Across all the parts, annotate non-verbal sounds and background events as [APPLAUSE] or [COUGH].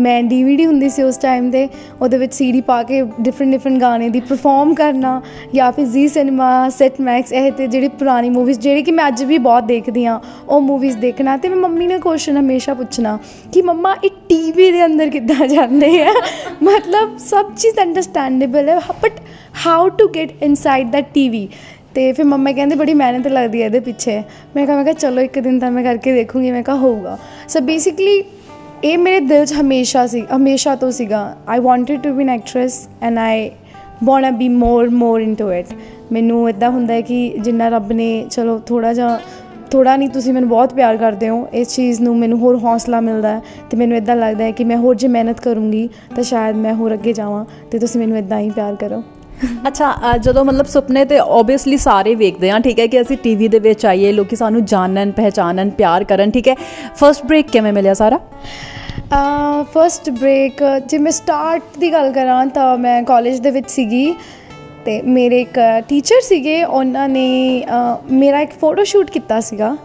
ਮੈਂ ਡੀਵੀਡੀ ਹੁੰਦੀ ਸੀ ਉਸ ਟਾਈਮ ਤੇ ਉਹਦੇ ਵਿੱਚ ਸੀਡੀ ਪਾ ਕੇ ਡਿਫਰੈਂਟ ਡਿਫਰੈਂਟ ਗਾਣੇ ਦੀ ਪਰਫਾਰਮ ਕਰਨਾ ਜਾਂ ਫਿਰ ਜ਼ੀ ਸਿਨੇਮਾ ਸੈਟ ਮੈਕਸ ਇਹ ਤੇ ਜਿਹੜੀ ਪੁਰਾਣੀ ਮੂਵੀਜ਼ ਜਿਹੜੀ ਕਿ ਮੈਂ ਅੱਜ ਵੀ ਬਹੁਤ ਦੇਖਦੀ ਆ ਉਹ ਮੂਵੀਜ਼ ਦੇਖਣਾ ਤੇ ਮੈਂ ਮੰਮੀ ਨੇ ਕੁਐਸਚਨ ਹਮੇਸ਼ਾ ਪੁੱਛਣਾ ਕਿ ਮੰਮਾ, ਇਹ ਟੀਵੀ ਦੇ ਅੰਦਰ ਕਿੱਦਾਂ ਜਾਂਦੇ ਆ? [LAUGHS] ਮਤਲਬ ਸਭ ਚੀਜ਼ ਅੰਡਰਸਟੈਂਡੇਬਲ ਹੈ but how to get inside the TV ਤੇ ਫਿਰ ਮੰਮਾ ਕਹਿੰਦੇ, ਬੜੀ ਮਿਹਨਤ ਲੱਗਦੀ ਹੈ ਇਹਦੇ ਪਿੱਛੇ। ਮੈਂ ਕਿਹਾ ਮੈਂ ਕਿਹਾ, ਚਲੋ ਇੱਕ ਦਿਨ ਤਾਂ ਮੈਂ ਕਰਕੇ ਦੇਖੂੰਗੀ, ਮੈਂ ਕਿਹਾ, ਹੋਊਗਾ। ਸੋ ਬੇਸਿਕਲੀ ਇਹ ਮੇਰੇ ਦਿਲ 'ਚ ਹਮੇਸ਼ਾ ਸੀ, ਹਮੇਸ਼ਾ ਤੋਂ ਸੀਗਾ। I wanted to be an actress and I want be more more into it ਮੈਨੂੰ ਇਦਾਂ ਹੁੰਦਾ ਹੈ ਕਿ ਜਿੰਨਾ ਰੱਬ ਨੇ, ਚਲੋ ਥੋੜਾ ਜਿਹਾ ਥੋੜਾ ਨਹੀਂ ਤੁਸੀਂ ਮੈਨੂੰ ਬਹੁਤ ਪਿਆਰ ਕਰਦੇ ਹੋ, ਇਸ ਚੀਜ਼ ਨੂੰ ਮੈਨੂੰ ਹੋਰ ਹੌਸਲਾ ਮਿਲਦਾ ਹੈ ਤੇ ਮੈਨੂੰ ਇਦਾਂ ਲੱਗਦਾ ਹੈ ਕਿ ਮੈਂ ਹੋਰ ਜੇ ਮਿਹਨਤ ਕਰੂੰਗੀ ਤਾਂ ਸ਼ਾਇਦ ਮੈਂ ਹੋਰ ਅੱਗੇ ਜਾਵਾਂ ਤੇ ਤੁਸੀਂ ਮੈਨੂੰ ਇਦਾਂ ਹੀ ਪਿਆਰ ਕਰੋ। ਅੱਛਾ ਜਦੋਂ ਮਤਲਬ ਸੁਪਨੇ ਤੇ ਆਬਵੀਅਸਲੀ ਸਾਰੇ ਵੇਖਦੇ ਆ ਠੀਕ ਹੈ ਕਿ ਅਸੀਂ ਟੀਵੀ ਦੇ ਵਿੱਚ ਆਈਏ, ਲੋਕੀ ਸਾਨੂੰ ਜਾਣਨ ਪਹਿਚਾਨਣ ਪਿਆਰ ਕਰਨ, ਠੀਕ ਹੈ। ਫਰਸਟ ਬ੍ਰੇਕ ਕਿਵੇਂ ਮਿਲਿਆ ਸਾਰਾ? ਫਰਸਟ ਬ੍ਰੇਕ ਜੇ ਮੈਂ ਸਟਾਰਟ ਦੀ ਗੱਲ ਕਰਾਂ ਤਾਂ ਮੈਂ ਕਾਲਜ ਦੇ ਵਿੱਚ ਸੀਗੀ ਤੇ ਮੇਰੇ ਇੱਕ ਟੀਚਰ ਸੀਗੇ, ਉਹਨਾਂ ਨੇ ਮੇਰਾ ਇੱਕ ਫੋਟੋ ਸ਼ੂਟ ਕੀਤਾ ਸੀਗਾ।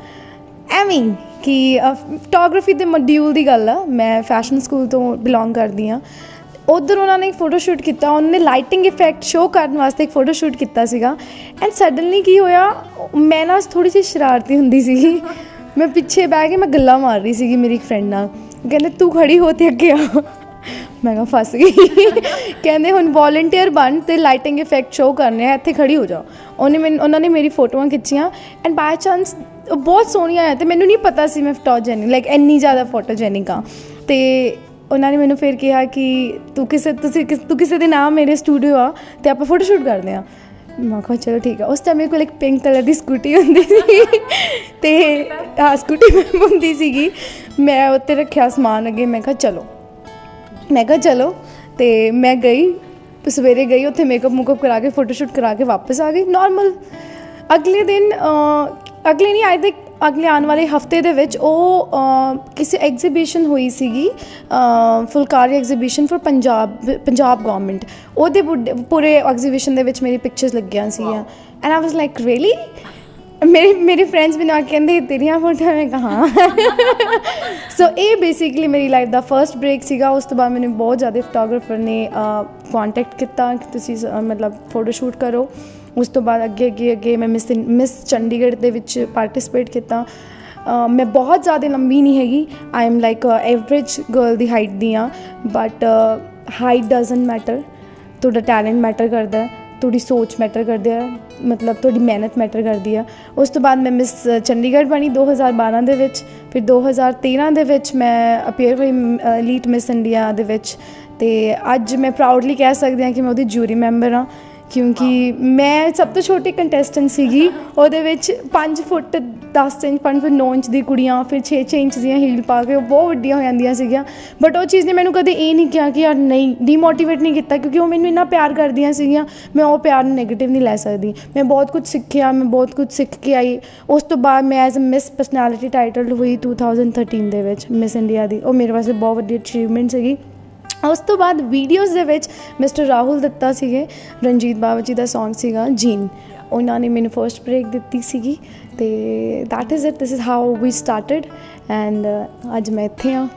ਐਵੇਂ ਕਿ ਫੋਟੋਗ੍ਰਾਫੀ ਦੇ ਮੋਡਿਊਲ ਦੀ ਗੱਲ ਆ, ਮੈਂ ਫੈਸ਼ਨ ਸਕੂਲ ਤੋਂ ਬਿਲੋਂਗ ਕਰਦੀ ਆ ਉਧਰ ਉਹਨਾਂ ਨੇ ਇੱਕ ਫੋਟੋ ਸ਼ੂਟ ਕੀਤਾ, ਉਹਨਾਂ ਨੇ ਲਾਈਟਿੰਗ ਇਫੈਕਟ ਸ਼ੋ ਕਰਨ ਵਾਸਤੇ ਇੱਕ ਫੋਟੋ ਸ਼ੂਟ ਕੀਤਾ ਸੀਗਾ। ਐਂਡ ਸਡਨਲੀ ਕੀ ਹੋਇਆ, ਮੈਂ ਨਾ ਥੋੜੀ ਜਿਹੀ ਸ਼ਰਾਰਤੀ ਹੁੰਦੀ ਸੀਗੀ। ਮੈਂ ਪਿੱਛੇ ਬਹਿ ਕੇ ਮੈਂ ਗੱਲਾਂ ਮਾਰ ਰਹੀ ਸੀਗੀ ਮੇਰੀ ਇੱਕ ਫਰੈਂਡ ਨਾਲ। ਕਹਿੰਦੇ, ਤੂੰ ਖੜੀ ਹੋ ਤੇ ਅੱਗੇ ਆ। ਮੈਂ ਕਿਹਾ, ਫਸ ਗਈ। ਕਹਿੰਦੇ, ਹੁਣ ਵੋਲੰਟੀਅਰ ਬਣ ਤੇ ਲਾਈਟਿੰਗ ਇਫੈਕਟ ਸ਼ੋ ਕਰਨੇ ਆ, ਇੱਥੇ ਖੜੀ ਹੋ ਜਾ। ਉਹਨੇ ਮੈਨੂੰ, ਉਹਨਾਂ ਨੇ ਮੇਰੀ ਫੋਟੋਆਂ ਖਿੱਚੀਆਂ। ਐਂਡ ਬਾਈ ਚਾਂਸ ਬਹੁਤ ਸੋਹਣੀਆਂ ਆ ਤੇ ਮੈਨੂੰ ਨਹੀਂ ਪਤਾ ਸੀ ਮੈਂ ਫੋਟੋਜੈਨਿਕ ਲਾਈਕ ਇੰਨੀ ਜ਼ਿਆਦਾ ਫੋਟੋਜੈਨਿਕ ਆ। ਤੇ ਉਹਨਾਂ ਨੇ ਮੈਨੂੰ ਫਿਰ ਕਿਹਾ ਕਿ ਤੂੰ ਕਿਸੇ, ਤੁਸੀਂ ਕਿਸ- ਤੂੰ ਕਿਸੇ ਦੇ ਨਾਮ ਮੇਰੇ ਸਟੂਡੀਓ ਆ ਤੇ ਆਪਾਂ ਫੋਟੋ ਸ਼ੂਟ ਕਰਦੇ ਆ। ਮੈਂ ਕਿਹਾ ਚਲੋ ਠੀਕ ਆ। ਉਸ ਟਾਈਮ ਮੇਰੇ ਕੋਲ ਇੱਕ ਪਿੰਕ ਕਲਰ ਦੀ ਸਕੂਟੀ ਹੁੰਦੀ ਸੀ। ਤੇ ਆ ਸਕੂਟੀ ਮੈਂ ਹੁੰਦੀ ਸੀਗੀ। ਮੈਂ ਉੱਤੇ ਰੱਖਿਆ ਸਮਾਨ ਅੱਗੇ। ਮੈਂ ਕਿਹਾ ਚਲੋ। ਮੈਂ ਕਿਹਾ ਚਲੋ। ਤੇ ਮੈਂ ਗਈ, ਸਵੇਰੇ ਗਈ, ਉੱਥੇ ਮੇਕਅਪ ਮੁਕਅਪ ਕਰਾ ਕੇ ਫੋਟੋ ਸ਼ੂਟ ਕਰਾ ਕੇ ਵਾਪਸ ਆ ਗਈ। ਨਾਰਮਲ ਅਗਲੇ ਦਿਨ ਅਗਲੇ ਨਹੀਂ ਆਈ ਥਿੰਕ ਅਗਲੇ ਆਉਣ ਵਾਲੇ ਹਫ਼ਤੇ ਦੇ ਵਿੱਚ ਉਹ ਕਿਸੇ ਐਗਜ਼ੀਬਿਸ਼ਨ ਹੋਈ ਸੀਗੀ phulkari exhibition for Punjab Punjab government ਉਹਦੇ ਪੂਰੇ ਐਗਜ਼ੀਬਿਸ਼ਨ ਦੇ ਵਿੱਚ ਮੇਰੀ ਪਿਕਚਰਸ ਲੱਗੀਆਂ ਸੀਗੀਆਂ। And I was like really ਮੇਰੇ ਮੇਰੇ ਫਰੈਂਡਸ ਵੀ ਨਾ ਕਹਿੰਦੇ ਤੇਰੀਆਂ ਫੋਟੋਆਂ ਮੈਂ ਕਹਾ ਸੋ [LAUGHS] ਇਹ ਬੇਸਿਕਲੀ ਮੇਰੀ ਲਾਈਫ ਦਾ ਫਰਸਟ ਬ੍ਰੇਕ ਸੀਗਾ। ਉਸ ਤੋਂ ਬਾਅਦ ਮੈਨੂੰ ਬਹੁਤ ਜ਼ਿਆਦਾ ਫੋਟੋਗ੍ਰਾਫਰ ਨੇ ਕੰਟੈਕਟ ਕੀਤਾ ਕਿ ਤੁਸੀਂ ਮਤਲਬ ਫੋਟੋ ਸ਼ੂਟ ਕਰੋ। ਉਸ ਤੋਂ ਬਾਅਦ ਅੱਗੇ ਅੱਗੇ ਅੱਗੇ ਮੈਂ ਮਿਸ ਮਿਸ ਚੰਡੀਗੜ੍ਹ ਦੇ ਵਿੱਚ ਪਾਰਟਿਸਿਪੇਟ ਕੀਤਾ। ਮੈਂ ਬਹੁਤ ਜ਼ਿਆਦਾ ਲੰਬੀ ਨਹੀਂ ਹੈਗੀ। I am like average girl the height ਦੀ ਆ ਬਟ ਹਾਈਟ ਡਸਨਟ ਮੈਟਰ ਤੁਹਾਡਾ ਟੈਲੈਂਟ ਮੈਟਰ ਕਰਦਾ ਹੈ। ਤੁਹਾਡੀ ਸੋਚ ਮੈਟਰ ਕਰਦੀ ਹੈ। ਮਤਲਬ ਤੁਹਾਡੀ ਮਿਹਨਤ ਮੈਟਰ ਕਰਦੀ ਆ ਉਸ ਤੋਂ ਬਾਅਦ ਮੈਂ ਮਿਸ ਚੰਡੀਗੜ੍ਹ ਬਣੀ 2012 ਦੇ ਵਿੱਚ। ਫਿਰ 2013 ਦੇ ਵਿੱਚ ਮੈਂ ਅਪੀਅਰ ਹੋਈ ਲੀਟ ਮਿਸ ਇੰਡੀਆ ਦੇ ਵਿੱਚ। ਤੇ ਅੱਜ ਮੈਂ ਪ੍ਰਾਊਡਲੀ ਕਹਿ ਸਕਦੀ ਹਾਂ ਕਿ ਮੈਂ ਉਹਦੀ ਜੂਰੀ ਮੈਂਬਰ ਹਾਂ। ਕਿਉਂਕਿ ਮੈਂ ਸਭ ਤੋਂ ਛੋਟੀ ਕੰਟੈਸਟੈਂਟ ਸੀਗੀ, ਉਹਦੇ ਵਿੱਚ 5 ਫੁੱਟ 10 ਇੰਚ 5 ਫੁੱਟ 9 ਇੰਚ ਦੀ ਕੁੜੀਆਂ, ਫਿਰ 6-6 ਇੰਚ ਦੀਆਂ ਹੀਲ ਪਾ ਕੇ ਉਹ ਬਹੁਤ ਵੱਡੀਆਂ ਹੋ ਜਾਂਦੀਆਂ ਸੀਗੀਆਂ। ਬਟ ਉਹ ਚੀਜ਼ ਨੇ ਮੈਨੂੰ ਕਦੇ ਇਹ ਨਹੀਂ ਕਿਹਾ ਕਿ ਯਾਰ ਨਹੀਂ ਡੀਮੋਟੀਵੇਟ ਨਹੀਂ ਕੀਤਾ, ਕਿਉਂਕਿ ਉਹ ਮੈਨੂੰ ਇੰਨਾ ਪਿਆਰ ਕਰਦੀਆਂ ਸੀਗੀਆਂ, ਮੈਂ ਉਹ ਪਿਆਰ ਨੂੰ ਨੈਗੇਟਿਵ ਨਹੀਂ ਲੈ ਸਕਦੀ। ਮੈਂ ਬਹੁਤ ਕੁਝ ਸਿੱਖਿਆ, ਮੈਂ ਬਹੁਤ ਕੁਝ ਸਿੱਖ ਕੇ ਆਈ। ਉਸ ਤੋਂ ਬਾਅਦ ਮੈਂ as a Miss Personality title ਹੋਈ 2013 ਦੇ ਵਿੱਚ ਮਿਸ ਇੰਡੀਆ ਦੀ। ਉਹ ਮੇਰੇ ਵਾਸਤੇ ਬਹੁਤ ਵੱਡੀ ਅਚੀਵਮੈਂਟ ਸੀਗੀ। ਉਸ ਤੋਂ ਬਾਅਦ ਵੀਡੀਓਜ਼ ਦੇ ਵਿੱਚ ਮਿਸਟਰ ਰਾਹੁਲ ਦਿੱਤਾ ਸੀਗੇ, ਰਣਜੀਤ ਬਾਵਾ ਜੀ ਦਾ Song ਸੀਗਾ ਜੀਨ ਉਹਨਾਂ ਨੇ ਮੈਨੂੰ ਫਰਸਟ ਬ੍ਰੇਕ ਦਿੱਤੀ ਸੀਗੀ, ਤੇ that is it this is how we started, and ਅੱਜ ਮੈਂ ਇੱਥੇ ਹਾਂ।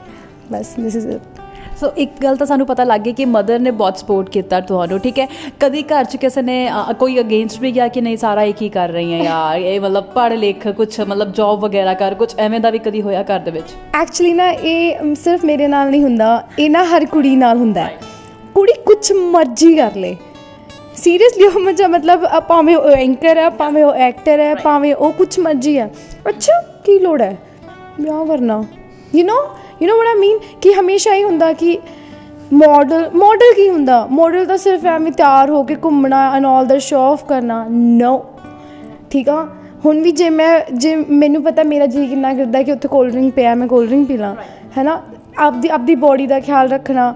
ਬਸ, this ਇਜ਼ it ਸੋ ਇੱਕ ਗੱਲ ਤਾਂ ਸਾਨੂੰ ਪਤਾ ਲੱਗ ਗਈ ਕਿ ਮਦਰ ਨੇ ਬਹੁਤ ਸਪੋਰਟ ਕੀਤਾ ਤੁਹਾਨੂੰ ਠੀਕ ਹੈ? ਕਦੀ ਘਰ 'ਚ ਕਿਸੇ ਨੇ ਕੋਈ ਅਗੇਂਸਟ ਵੀ ਗਿਆ ਕਿ ਨਹੀਂ ਸਾਰਾ ਇਹ ਕੀ ਕਰ ਰਹੀ ਹੈ ਯਾਰ? ਇਹ ਮਤਲਬ ਪੜ੍ਹ ਲਿਖ ਕੁਝ ਮਤਲਬ ਜੌਬ ਵਗੈਰਾ ਕਰ ਕੁਝ ਐਵੇਂ ਦਾ ਵੀ ਕਦੀ ਹੋਇਆ ਘਰ ਦੇ ਵਿੱਚ? ਐਕਚੁਅਲੀ ਨਾ ਇਹ ਸਿਰਫ ਮੇਰੇ ਨਾਲ ਨਹੀਂ ਹੁੰਦਾ। ਇਹ ਨਾ ਹਰ ਕੁੜੀ ਨਾਲ ਹੁੰਦਾ ਹੈ। ਕੁੜੀ ਕੁਝ ਮਰਜ਼ੀ ਕਰ ਲੇ। ਸੀਰੀਅਸਲੀ ਉਹ ਮਜਾ ਮਤਲਬ ਭਾਵੇਂ ਉਹ ਐਂਕਰ ਹੈ ਭਾਵੇਂ ਉਹ ਐਕਟਰ ਹੈ ਭਾਵੇਂ ਉਹ ਕੁਝ ਮਰਜ਼ੀ ਹੈ। ਅੱਛਾ ਕੀ ਲੋੜ ਹੈ? ਵਿਆਹ ਕਰਨਾ। You know you know what I mean ਕਿ ਹਮੇਸ਼ਾ ਹੀ ਹੁੰਦਾ ਕਿ ਮਾਡਲ ਮਾਡਲ ਕੀ ਹੁੰਦਾ ਮਾਡਲ ਤਾਂ ਸਿਰਫ ਐਵੇਂ ਤਿਆਰ ਹੋ ਕੇ ਘੁੰਮਣਾ and all the show off ਕਰਨਾ ਨੋ ਠੀਕ ਆ ਹੁਣ ਵੀ ਜੇ ਮੈਂ ਜੇ ਮੈਨੂੰ ਪਤਾ ਮੇਰਾ ਜੀ ਕਿੰਨਾ ਕਰਦਾ ਕਿ ਉੱਥੇ ਕੋਲਡ ਡਰਿੰਕ ਪਿਆ ਮੈਂ ਕੋਲਡ ਡਰਿੰਕ ਪੀ ਲਾਂ ਹੈਨਾ ਆਪਦੀ ਆਪਦੀ ਬੋਡੀ ਦਾ ਖਿਆਲ ਰੱਖਣਾ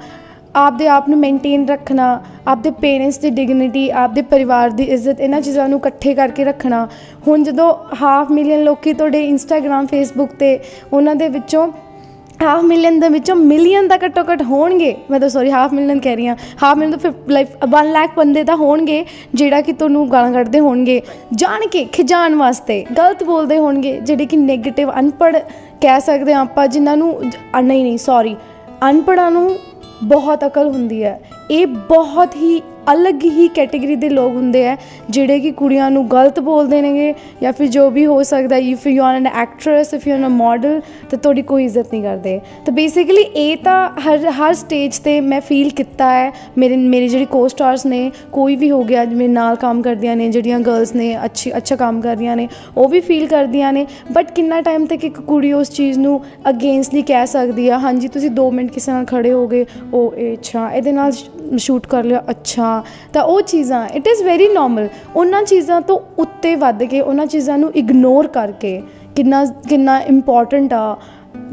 ਆਪਦੇ ਆਪ ਨੂੰ ਮੇਨਟੇਨ ਰੱਖਣਾ ਆਪਦੇ ਪੇਰੈਂਟਸ ਦੀ ਡਿਗਨਿਟੀ ਆਪਦੇ ਪਰਿਵਾਰ ਦੀ ਇੱਜ਼ਤ ਇਹਨਾਂ ਚੀਜ਼ਾਂ ਨੂੰ ਇਕੱਠੇ ਕਰਕੇ ਰੱਖਣਾ ਹੁਣ ਜਦੋਂ ਹਾਫ ਮਿਲੀਅਨ ਲੋਕੀ ਤੁਹਾਡੇ ਇੰਸਟਾਗ੍ਰam ਫੇਸਬੁੱਕ ਤੇ ਉਹਨਾਂ ਦੇ ਵਿੱਚੋਂ ਹਾਫ ਮਿਲੀਅਨ ਦੇ ਵਿੱਚੋਂ ਮਿਲੀਅਨ ਦਾ ਘੱਟੋ ਘੱਟ ਹੋਣਗੇ। ਮੈਂ ਤਾਂ ਸੌਰੀ ਹਾਫ ਮਿਲੀਅਨ ਕਹਿ ਰਹੀ ਹਾਂ। ਹਾਫ ਮਿਲੀਅਨ ਤਾਂ ਫਿਰ ਲਾਈਕ 1 ਲੱਖ ਬੰਦੇ ਤਾਂ ਹੋਣਗੇ, ਜਿਹੜਾ ਕਿ ਤੁਹਾਨੂੰ ਗਾਲਾਂ ਕੱਢਦੇ ਹੋਣਗੇ। ਜਾਣ ਕੇ ਖਿਜਾਣ ਵਾਸਤੇ ਗਲਤ ਬੋਲਦੇ ਹੋਣਗੇ, ਜਿਹੜੇ ਕਿ 네ਗੇਟਿਵ ਅਨਪੜ੍ਹ ਕਹਿ ਸਕਦੇ ਹਾਂ ਆਪਾਂ, ਜਿਨ੍ਹਾਂ ਨੂੰ ਨਹੀਂ ਨਹੀਂ ਸੌਰੀ ਅਨਪੜ੍ਹਾਂ ਨੂੰ ਬਹੁਤ ਅਕਲ ਹੁੰਦੀ ਹੈ। ਇਹ ਬਹੁਤ ਹੀ ਅਲੱਗ ਹੀ ਕੈਟਾਗਰੀ ਦੇ ਲੋਕ ਹੁੰਦੇ ਆ, ਜਿਹੜੇ ਕਿ ਕੁੜੀਆਂ ਨੂੰ ਗਲਤ ਬੋਲਦੇ ਨੇਗੇ ਜਾਂ ਫਿਰ ਜੋ ਵੀ ਹੋ ਸਕਦਾ if you are an actress if you are a model ਤਾਂ ਤੁਹਾਡੀ ਕੋਈ ਇੱਜ਼ਤ ਨਹੀਂ ਕਰਦੇ। ਤਾਂ ਬੇਸਿਕਲੀ ਇਹ ਤਾਂ ਹਰ ਹਰ ਸਟੇਜ ਤੇ ਮੈਂ ਫੀਲ ਕੀਤਾ ਹੈ, ਮੇਰੇ ਮੇਰੇ ਜਿਹੜੀ ਕੋ-ਸਟਾਰਸ ਨੇ, ਕੋਈ ਵੀ ਹੋ ਗਿਆ, ਮੇਰੇ ਨਾਲ ਕੰਮ ਕਰਦੀਆਂ ਨੇ, ਜਿਹੜੀਆਂ ਗਰਲਸ ਨੇ, ਅੱਛੀ, ਅੱਛਾ ਕੰਮ ਕਰ ਰਹੀਆਂ ਨੇ, ਉਹ ਵੀ ਫੀਲ ਕਰਦੀਆਂ ਨੇ ਬਟ ਕਿੰਨਾ ਟਾਈਮ ਤੱਕ ਇੱਕ ਕੁੜੀ ਉਸ ਚੀਜ਼ ਨੂੰ ਅਗੇਂਸਟਲੀ ਕਹਿ ਸਕਦੀ ਆ, ਹਾਂਜੀ, ਤੁਸੀਂ 2 ਮਿੰਟ ਕਿਸੇ ਨਾਲ ਖੜੇ ਹੋਗੇ, ਉਹ, ਇਹ, ਅੱਛਾ, ਇਹਦੇ ਨਾਲ ਸ਼ੂਟ ਕਰ ਲਿਆ, ਅੱਛਾ ਤਾਂ ਉਹ ਚੀਜ਼ਾਂ ਇਟ ਇਜ਼ ਵੈਰੀ ਨਾਰਮਲ ਉਹਨਾਂ ਚੀਜ਼ਾਂ ਤੋਂ ਉੱਤੇ ਵੱਧ ਕੇ, ਉਹਨਾਂ ਚੀਜ਼ਾਂ ਨੂੰ ਇਗਨੋਰ ਕਰਕੇ ਕਿੰਨਾ ਕਿੰਨਾ ਇੰਪੋਰਟੈਂਟ ਆ,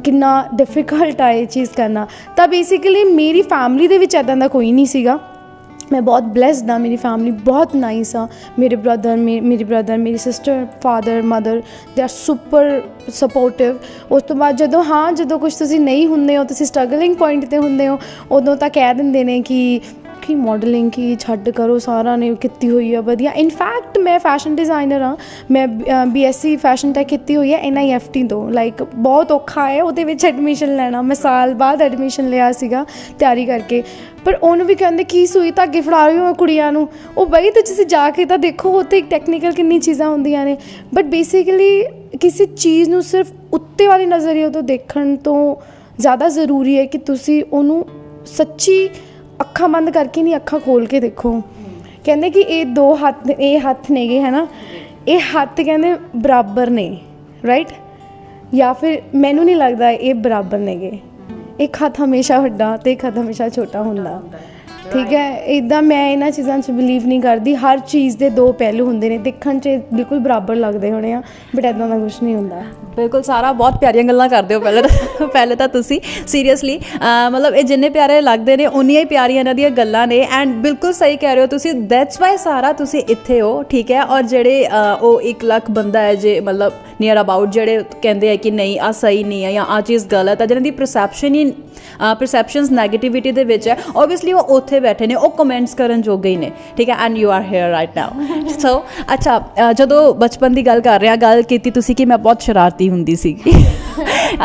ਕਿੰਨਾ ਡਿਫਿਕਲਟ ਆ ਇਹ ਚੀਜ਼ ਕਰਨਾ। ਤਾਂ ਬੇਸਿਕਲੀ ਮੇਰੀ ਫੈਮਿਲੀ ਦੇ ਵਿੱਚ ਐਦਾਂ ਦਾ ਕੋਈ ਨਹੀਂ ਸੀਗਾ। ਮੈਂ ਬਹੁਤ ਬlesed ਹਾਂ, ਮੇਰੀ ਫੈਮਿਲੀ ਬਹੁਤ ਨਾਈਸ ਆ। ਮੇਰੇ ਬ੍ਰਦਰ ਮੇਰੀ ਬ੍ਰਦਰ ਮੇਰੀ sister father mother they are super supportive ਉਸ ਤੋਂ ਬਾਅਦ ਜਦੋਂ, ਹਾਂ, ਜਦੋਂ ਕੁਝ ਤੁਸੀਂ ਨਹੀਂ ਹੁੰਦੇ ਹੋ, ਤੁਸੀਂ ਸਟਰਗਲਿੰਗ ਪੁਆਇੰਟ ਤੇ ਹੁੰਦੇ ਹੋ, ਉਦੋਂ ਤਾਂ ਕਹਿ ਦਿੰਦੇ ਨੇ ਕਿ ਕਿ ਮਾਡਲਿੰਗ ਕੀ ਛੱਡ ਕਰੋ ਸਾਰਾ ਨੇ ਕੀਤੀ ਹੋਈ ਆ, ਵਧੀਆ। ਇਨਫੈਕਟ ਮੈਂ ਫੈਸ਼ਨ ਡਿਜ਼ਾਈਨਰ ਆ ਮੈਂ ਬੀਐਸਸੀ ਫੈਸ਼ਨ ਟੈਕ ਕੀਤੀ ਹੋਈ ਹੈ ਐਨਆਈਐਫਟੀ ਤੋਂ। ਲਾਈਕ ਬਹੁਤ ਔਖਾ ਹੈ ਉਹਦੇ ਵਿੱਚ ਐਡਮਿਸ਼ਨ ਲੈਣਾ। ਮੈਂ ਸਾਲ ਬਾਅਦ ਐਡਮਿਸ਼ਨ ਲਿਆ ਸੀਗਾ ਤਿਆਰੀ ਕਰਕੇ। ਪਰ ਉਹਨੂੰ ਵੀ ਕਹਿੰਦੇ, ਕੀ ਸੂਈ ਧਾਗੇ ਫੜਾ ਰਹੀ ਹੋ ਕੁੜੀਆਂ ਨੂੰ? ਉਹ ਬਈ ਤੇ ਤੁਸੀਂ ਜਾ ਕੇ ਤਾਂ ਦੇਖੋ, ਉੱਥੇ ਇੱਕ ਟੈਕਨੀਕਲ ਕਿੰਨੀ ਚੀਜ਼ਾਂ ਹੁੰਦੀਆਂ ਨੇ। ਬਟ ਬੇਸਿਕਲੀ ਕਿਸੇ ਚੀਜ਼ ਨੂੰ ਸਿਰਫ ਉੱਤੇ ਵਾਲੀ ਨਜ਼ਰੀਏ ਤੋਂ ਦੇਖਣ ਤੋਂ ਜ਼ਿਆਦਾ ਜ਼ਰੂਰੀ ਹੈ ਕਿ ਤੁਸੀਂ ਉਹਨੂੰ ਸੱਚੀ ਅੱਖਾਂ ਬੰਦ ਕਰਕੇ ਨਹੀਂ ਅੱਖਾਂ ਖੋਲ ਕੇ ਦੇਖੋ। ਕਹਿੰਦੇ ਕਿ ਇਹ ਦੋ ਹੱਥ, ਇਹ ਹੱਥ ਨੇਗੇ ਹੈ ਨਾ ਇਹ ਹੱਥ ਕਹਿੰਦੇ ਬਰਾਬਰ ਨੇ ਰਾਈਟ ਜਾਂ ਫਿਰ ਮੈਨੂੰ ਨਹੀਂ ਲੱਗਦਾ ਇਹ ਬਰਾਬਰ ਨੇਗੇ। ਇੱਕ ਹੱਥ ਹਮੇਸ਼ਾ ਵੱਡਾ ਤੇ ਇੱਕ ਹੱਥ ਹਮੇਸ਼ਾ ਛੋਟਾ ਹੁੰਦਾ। ਠੀਕ ਹੈ ਇਦਾਂ ਮੈਂ ਇਹਨਾਂ ਚੀਜ਼ਾਂ 'ਚ ਬਿਲੀਵ ਨਹੀਂ ਕਰਦੀ। ਹਰ ਚੀਜ਼ ਦੇ ਦੋ ਪਹਿਲੂ ਹੁੰਦੇ ਨੇ, ਦੇਖਣ 'ਚ ਬਿਲਕੁਲ ਬਰਾਬਰ ਲੱਗਦੇ ਹੋਣੇ ਆ ਬਟ ਇਦਾਂ ਦਾ ਕੁਝ ਨਹੀਂ ਹੁੰਦਾ। ਬਿਲਕੁਲ, ਸਾਰਾ ਬਹੁਤ ਪਿਆਰੀਆਂ ਗੱਲਾਂ ਕਰਦੇ ਹੋ ਪਹਿਲੇ ਤਾਂ ਪਹਿਲੇ ਤਾਂ ਤੁਸੀਂ ਸੀਰੀਅਸਲੀ ਮਤਲਬ ਇਹ ਜਿੰਨੇ ਪਿਆਰੇ ਲੱਗਦੇ ਨੇ, ਉਨੀਆਂ ਹੀ ਪਿਆਰੀਆਂ ਇਹਨਾਂ ਦੀਆਂ ਗੱਲਾਂ ਨੇ ਐਂਡ ਬਿਲਕੁਲ ਸਹੀ ਕਹਿ ਰਹੇ ਹੋ ਤੁਸੀਂ ਦੈਟਸ ਵਾਈ ਸਾਰਾ ਤੁਸੀਂ ਇੱਥੇ ਹੋ, ਠੀਕ ਹੈ, ਔਰ ਜਿਹੜੇ ਉਹ 1 ਲੱਖ ਬੰਦਾ ਹੈ ਜੇ, ਮਤਲਬ ਨੀਅਰ ਅਬਾਊਟ ਜਿਹੜੇ ਕਹਿੰਦੇ ਆ ਕਿ ਨਹੀਂ ਆ ਸਹੀ ਨਹੀਂ ਹੈ ਜਾਂ ਆ ਚੀਜ਼ ਗਲਤ ਹੈ ਜਿਹਨਾਂ ਦੀ ਪਰਸੈਪਸ਼ਨ ਹੀ ਪਰਸੈਪਸ਼ਨਸ 네ਗੇਟਿਵਿਟੀ ਦੇ ਵਿੱਚ ਹੈ ਆਬਵੀਅਸਲੀ ਉਹ ਉੱਥੇ ਜਿਹੜੇ ਬੈਠੇ ਨੇ, ਉਹ ਕਮੈਂਟਸ ਕਰਨ ਜੋ ਹੀ ਨੇ। ਠੀਕ ਹੈ and you are here right now so ਅੱਛਾ ਜਦੋਂ ਬਚਪਨ ਦੀ ਗੱਲ ਕਰ ਰਿਹਾ ਗੱਲ ਕੀਤੀ ਤੁਸੀਂ ਕਿ ਮੈਂ ਬਹੁਤ ਸ਼ਰਾਰਤੀ ਹੁੰਦੀ ਸੀ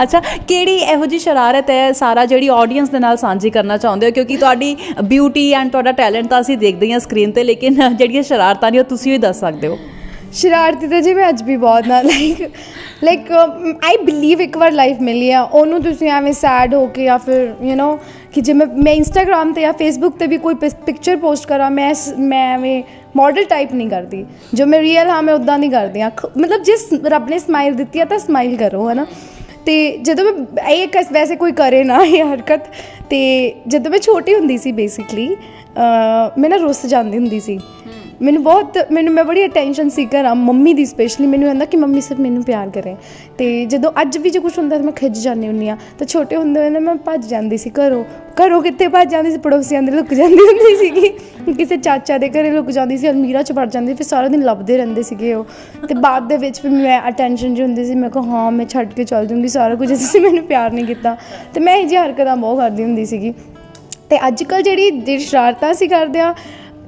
ਅੱਛਾ, ਕਿਹੜੀ ਇਹੋ ਜੀ ਸ਼ਰਾਰਤ ਹੈ ਸਾਰਾ ਜਿਹੜੀ ਆਡੀਅנס ਦੇ ਨਾਲ ਸਾਂਝੀ ਕਰਨਾ ਚਾਹੁੰਦੇ ਹੋ? ਕਿਉਂਕਿ ਤੁਹਾਡੀ ਬਿਊਟੀ ਐਂਡ ਤੁਹਾਡਾ ਟੈਲੈਂਟ ਤਾਂ ਅਸੀਂ ਦੇਖਦੇ ਹਾਂ ਸਕਰੀਨ ਤੇ, ਲੇਕਿਨ ਜਿਹੜੀਆਂ ਸ਼ਰਾਰਤਾਂ ਨੇ ਉਹ ਤੁਸੀਂ ਵੀ ਦੱਸ ਸਕਦੇ ਹੋ। ਸ਼ਰਾਰਤੀ ਤਾਂ ਜੀ ਮੈਂ ਅੱਜ ਵੀ ਬਹੁਤ ਨਾ ਲਾਈਕ ਲਾਈਕ ਆਈ ਬਲੀਵ ਇੱਕ ਵਾਰ ਲਾਈਫ ਮਿਲੀ ਆ, ਉਹਨੂੰ ਤੁਸੀਂ ਐਵੇਂ ਸੈਡ ਹੋ ਕੇ ਜਾਂ ਫਿਰ ਯੂ نو ਕਿ ਜੇ ਮੈਂ ਮੈਂ ਇੰਸਟਾਗ੍ਰam ਤੇ ਜਾਂ ਫੇਸਬੁੱਕ ਤੇ ਵੀ ਕੋਈ ਪਿਕਚਰ ਪੋਸਟ ਕਰਾਂ, ਮੈਂ ਸ- ਮੈਂ ਐਵੇਂ ਮਾਡਲ ਟਾਈਪ ਨਹੀਂ ਕਰਦੀ। ਜੋ ਮੈਂ ਰੀਅਲ ਹਾਂ, ਮੈਂ ਉਦਾਂ ਨਹੀਂ ਕਰਦੀ ਆ ਮਤਲਬ ਜਿਸ ਰੱਬ ਨੇ ਸਮਾਈਲ ਦਿੱਤੀ ਆ, ਤਾਂ ਸਮਾਈਲ ਕਰੋ ਹੈ ਨਾ ਤੇ ਜਦੋਂ ਮੈਂ, ਇਹ ਕਸ ਵੈਸੇ ਕੋਈ ਕਰੇ ਨਾ ਇਹ ਹਰਕਤ, ਤੇ ਜਦੋਂ ਮੈਂ ਛੋਟੀ ਹੁੰਦੀ ਸੀ ਬੇਸਿਕਲੀ ਮੈਂ ਨਾ ਰੁੱਸ ਜਾਂਦੀ ਹੁੰਦੀ ਸੀ। ਮੈਨੂੰ ਬਹੁਤ, ਮੈਨੂੰ, ਮੈਂ ਬੜੀ ਅਟੈਂਸ਼ਨ ਸੀਕਰ ਆ ਮੰਮੀ ਦੀ ਸਪੈਸ਼ਲੀ ਮੈਨੂੰ ਕਹਿੰਦਾ ਕਿ ਮੰਮੀ ਸਿਰਫ ਮੈਨੂੰ ਪਿਆਰ ਕਰੇ। ਤੇ ਜਦੋਂ ਅੱਜ ਵੀ ਜੇ ਕੁਝ ਹੁੰਦਾ ਤਾਂ ਮੈਂ ਖਿੱਚ ਜਾਂਦੀ ਹੁੰਦੀ ਆ ਤਾਂ ਛੋਟੇ ਹੁੰਦੇ ਹੋਏ ਨਾ ਮੈਂ ਭੱਜ ਜਾਂਦੀ ਸੀ ਘਰੋਂ। ਘਰੋਂ ਕਿੱਥੇ ਭੱਜ ਜਾਂਦੀ ਸੀ? ਪੜੋਸੀਆਂ ਦੇ ਲੁਕ ਜਾਂਦੀ ਹੁੰਦੀ ਸੀਗੀ। ਕਿਸੇ ਚਾਚਾ ਦੇ ਘਰੇ ਲੁਕ ਜਾਂਦੀ ਸੀ, ਅਲਮੀਰਾ ਚ ਵੜ ਜਾਂਦੀ ਫਿਰ ਸਾਰਾ ਦਿਨ ਲੱਭਦੇ ਰਹਿੰਦੇ ਸੀਗੇ ਉਹ। ਤੇ ਬਾਅਦ ਦੇ ਵਿੱਚ ਫਿਰ ਮੈਂ ਅਟੈਂਸ਼ਨ ਜਿਹੀ ਹੁੰਦੀ ਸੀ, ਮੈਂ ਕਿਹਾ, ਹਾਂ, ਮੈਂ ਛੱਡ ਕੇ ਚੱਲ ਜੂੰਗੀ, ਸਾਰਾ ਕੁਝ ਤੁਸੀਂ ਮੈਨੂੰ ਪਿਆਰ ਨਹੀਂ ਕੀਤਾ। ਤੇ ਮੈਂ ਇਹ ਜਿਹੀ ਹਰਕਤਾਂ ਬਹੁਤ ਕਰਦੀ ਹੁੰਦੀ ਸੀਗੀ। ਤੇ ਅੱਜ ਕੱਲ ਜਿਹੜੀ ਜਿਹੜੀ ਸ਼ਰਾਰਤਾਂ ਅਸੀਂ ਕਰਦੇ ਆ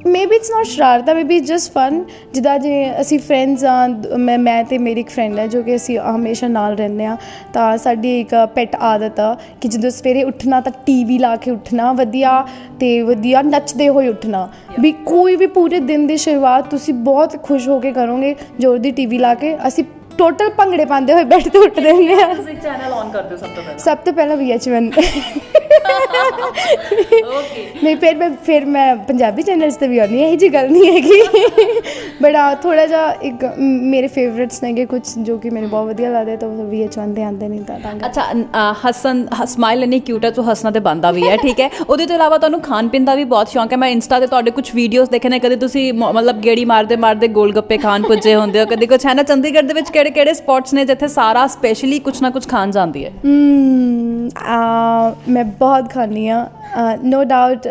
ਮੇਬੀ ਇਟਸ ਨਾਟ ਸ਼ਰਾਰਤਾਂ ਮੇਬੀ ਜਸਟ ਫਨ ਜਿੱਦਾਂ ਜੇ ਅਸੀਂ ਫਰੈਂਡਸ ਆ ਮੈਂ ਮੈਂ ਤੇ ਮੇਰੀ ਇੱਕ ਫਰੈਂਡ ਹੈ ਜੋ ਕਿ ਅਸੀਂ ਹਮੇਸ਼ਾ ਨਾਲ ਰਹਿੰਦੇ ਆ ਤਾਂ ਸਾਡੀ ਇੱਕ ਪੈਟ ਆਦਤ ਆ ਕਿ ਜਦੋਂ ਸਵੇਰੇ ਉੱਠਣਾ ਤਾਂ ਟੀਵੀ ਲਾ ਕੇ ਉੱਠਣਾ ਵਧੀਆ ਤੇ ਵਧੀਆ ਨੱਚਦੇ ਹੋਏ ਉੱਠਣਾ। ਵੀ ਕੋਈ ਵੀ ਪੂਰੇ ਦਿਨ ਦੀ ਸ਼ੁਰੂਆਤ ਤੁਸੀਂ ਬਹੁਤ ਖੁਸ਼ ਹੋ ਕੇ ਕਰੋਗੇ ਜ਼ੋਰ ਦੀ ਟੀਵੀ ਲਾ ਕੇ ਅਸੀਂ ਟੋਟਲ ਭੰਗੜੇ ਪਾਉਂਦੇ ਹੋਏ ਬੈੱਡ ਤੇ ਉੱਠਦੇ ਹੁੰਦੇ ਆ। ਤੁਸੀਂ ਚੈਨਲ ਔਨ ਕਰ ਦਿਓ ਸਭ ਤੋਂ ਪਹਿਲਾਂ? ਸਭ ਤੋਂ ਪਹਿਲਾਂ VH1 ਓਕੇ ਨਹੀਂ ਫਿਰ ਮੈਂ ਫਿਰ ਮੈਂ ਪੰਜਾਬੀ ਚੈਨਲਸ ਤੇ ਵੀ ਆਉਂਦੀ ਹਾਂ ਇਹ ਜੀ ਗੱਲ ਨਹੀਂ ਹੈਗੀ। ਬੜਾ ਥੋੜਾ ਜਿਹਾ ਇੱਕ ਮੇਰੇ ਫੇਵਰਿਟਸ ਨੇਗੇ ਕੁਝ ਜੋ ਕਿ ਮੈਨੂੰ ਬਹੁਤ ਵਧੀਆ ਲੱਗਦੇ ਤਾਂ ਉਹ VH1 ਤੇ ਆਉਂਦੇ ਨੇ ਤਾਂ। ਅੱਛਾ ਅ, ਹੱਸਣ ਸਮਾਈਲ ਇੰਨੀ ਕਿਊਟ ਹੈ ਤੋ ਹੱਸਣਾ ਤੇ ਬੰਦਾ ਵੀ ਹੈ ਠੀਕ ਹੈ? ਉਹਦੇ ਤੋਂ ਇਲਾਵਾ ਤੁਹਾਨੂੰ ਖਾਣ ਪੀਣ ਦਾ ਵੀ ਬਹੁਤ ਸ਼ੌਂਕ ਹੈ। ਮੈਂ ਇੰਸਟਾ ਤੇ ਤੁਹਾਡੇ ਕੁਝ ਵੀਡੀਓਜ਼ ਦੇਖੇ ਨੇ ਕਦੇ ਤੁਸੀਂ ਮਤਲਬ ਗੇੜੀ ਮਾਰਦੇ ਮਾਰਦੇ ਗੋਲ ਗੱਪੇ ਖਾਣ ਪੁੱਜੇ ਹੁੰਦੇ ਹੋ ਕਦੇ ਕੁਝ ਹੈ ਨਾ? ਚੰਡੀਗੜ੍ਹ ਦੇ ਵਿੱਚ ਕਿਹੜੇ ਕਿਹੜੇ ਸਪੌਟਸ ਨੇ ਜਿੱਥੇ ਸਾਰਾ ਸਪੈਸ਼ਲੀ ਕੁਝ ਨਾ ਕੁਝ ਖਾਣ ਜਾਂਦੀ ਹੈ? ਮੈਂ ਬਹੁਤ ਖਾਂਦੀ ਆ ਨੋ ਡਾਊਟ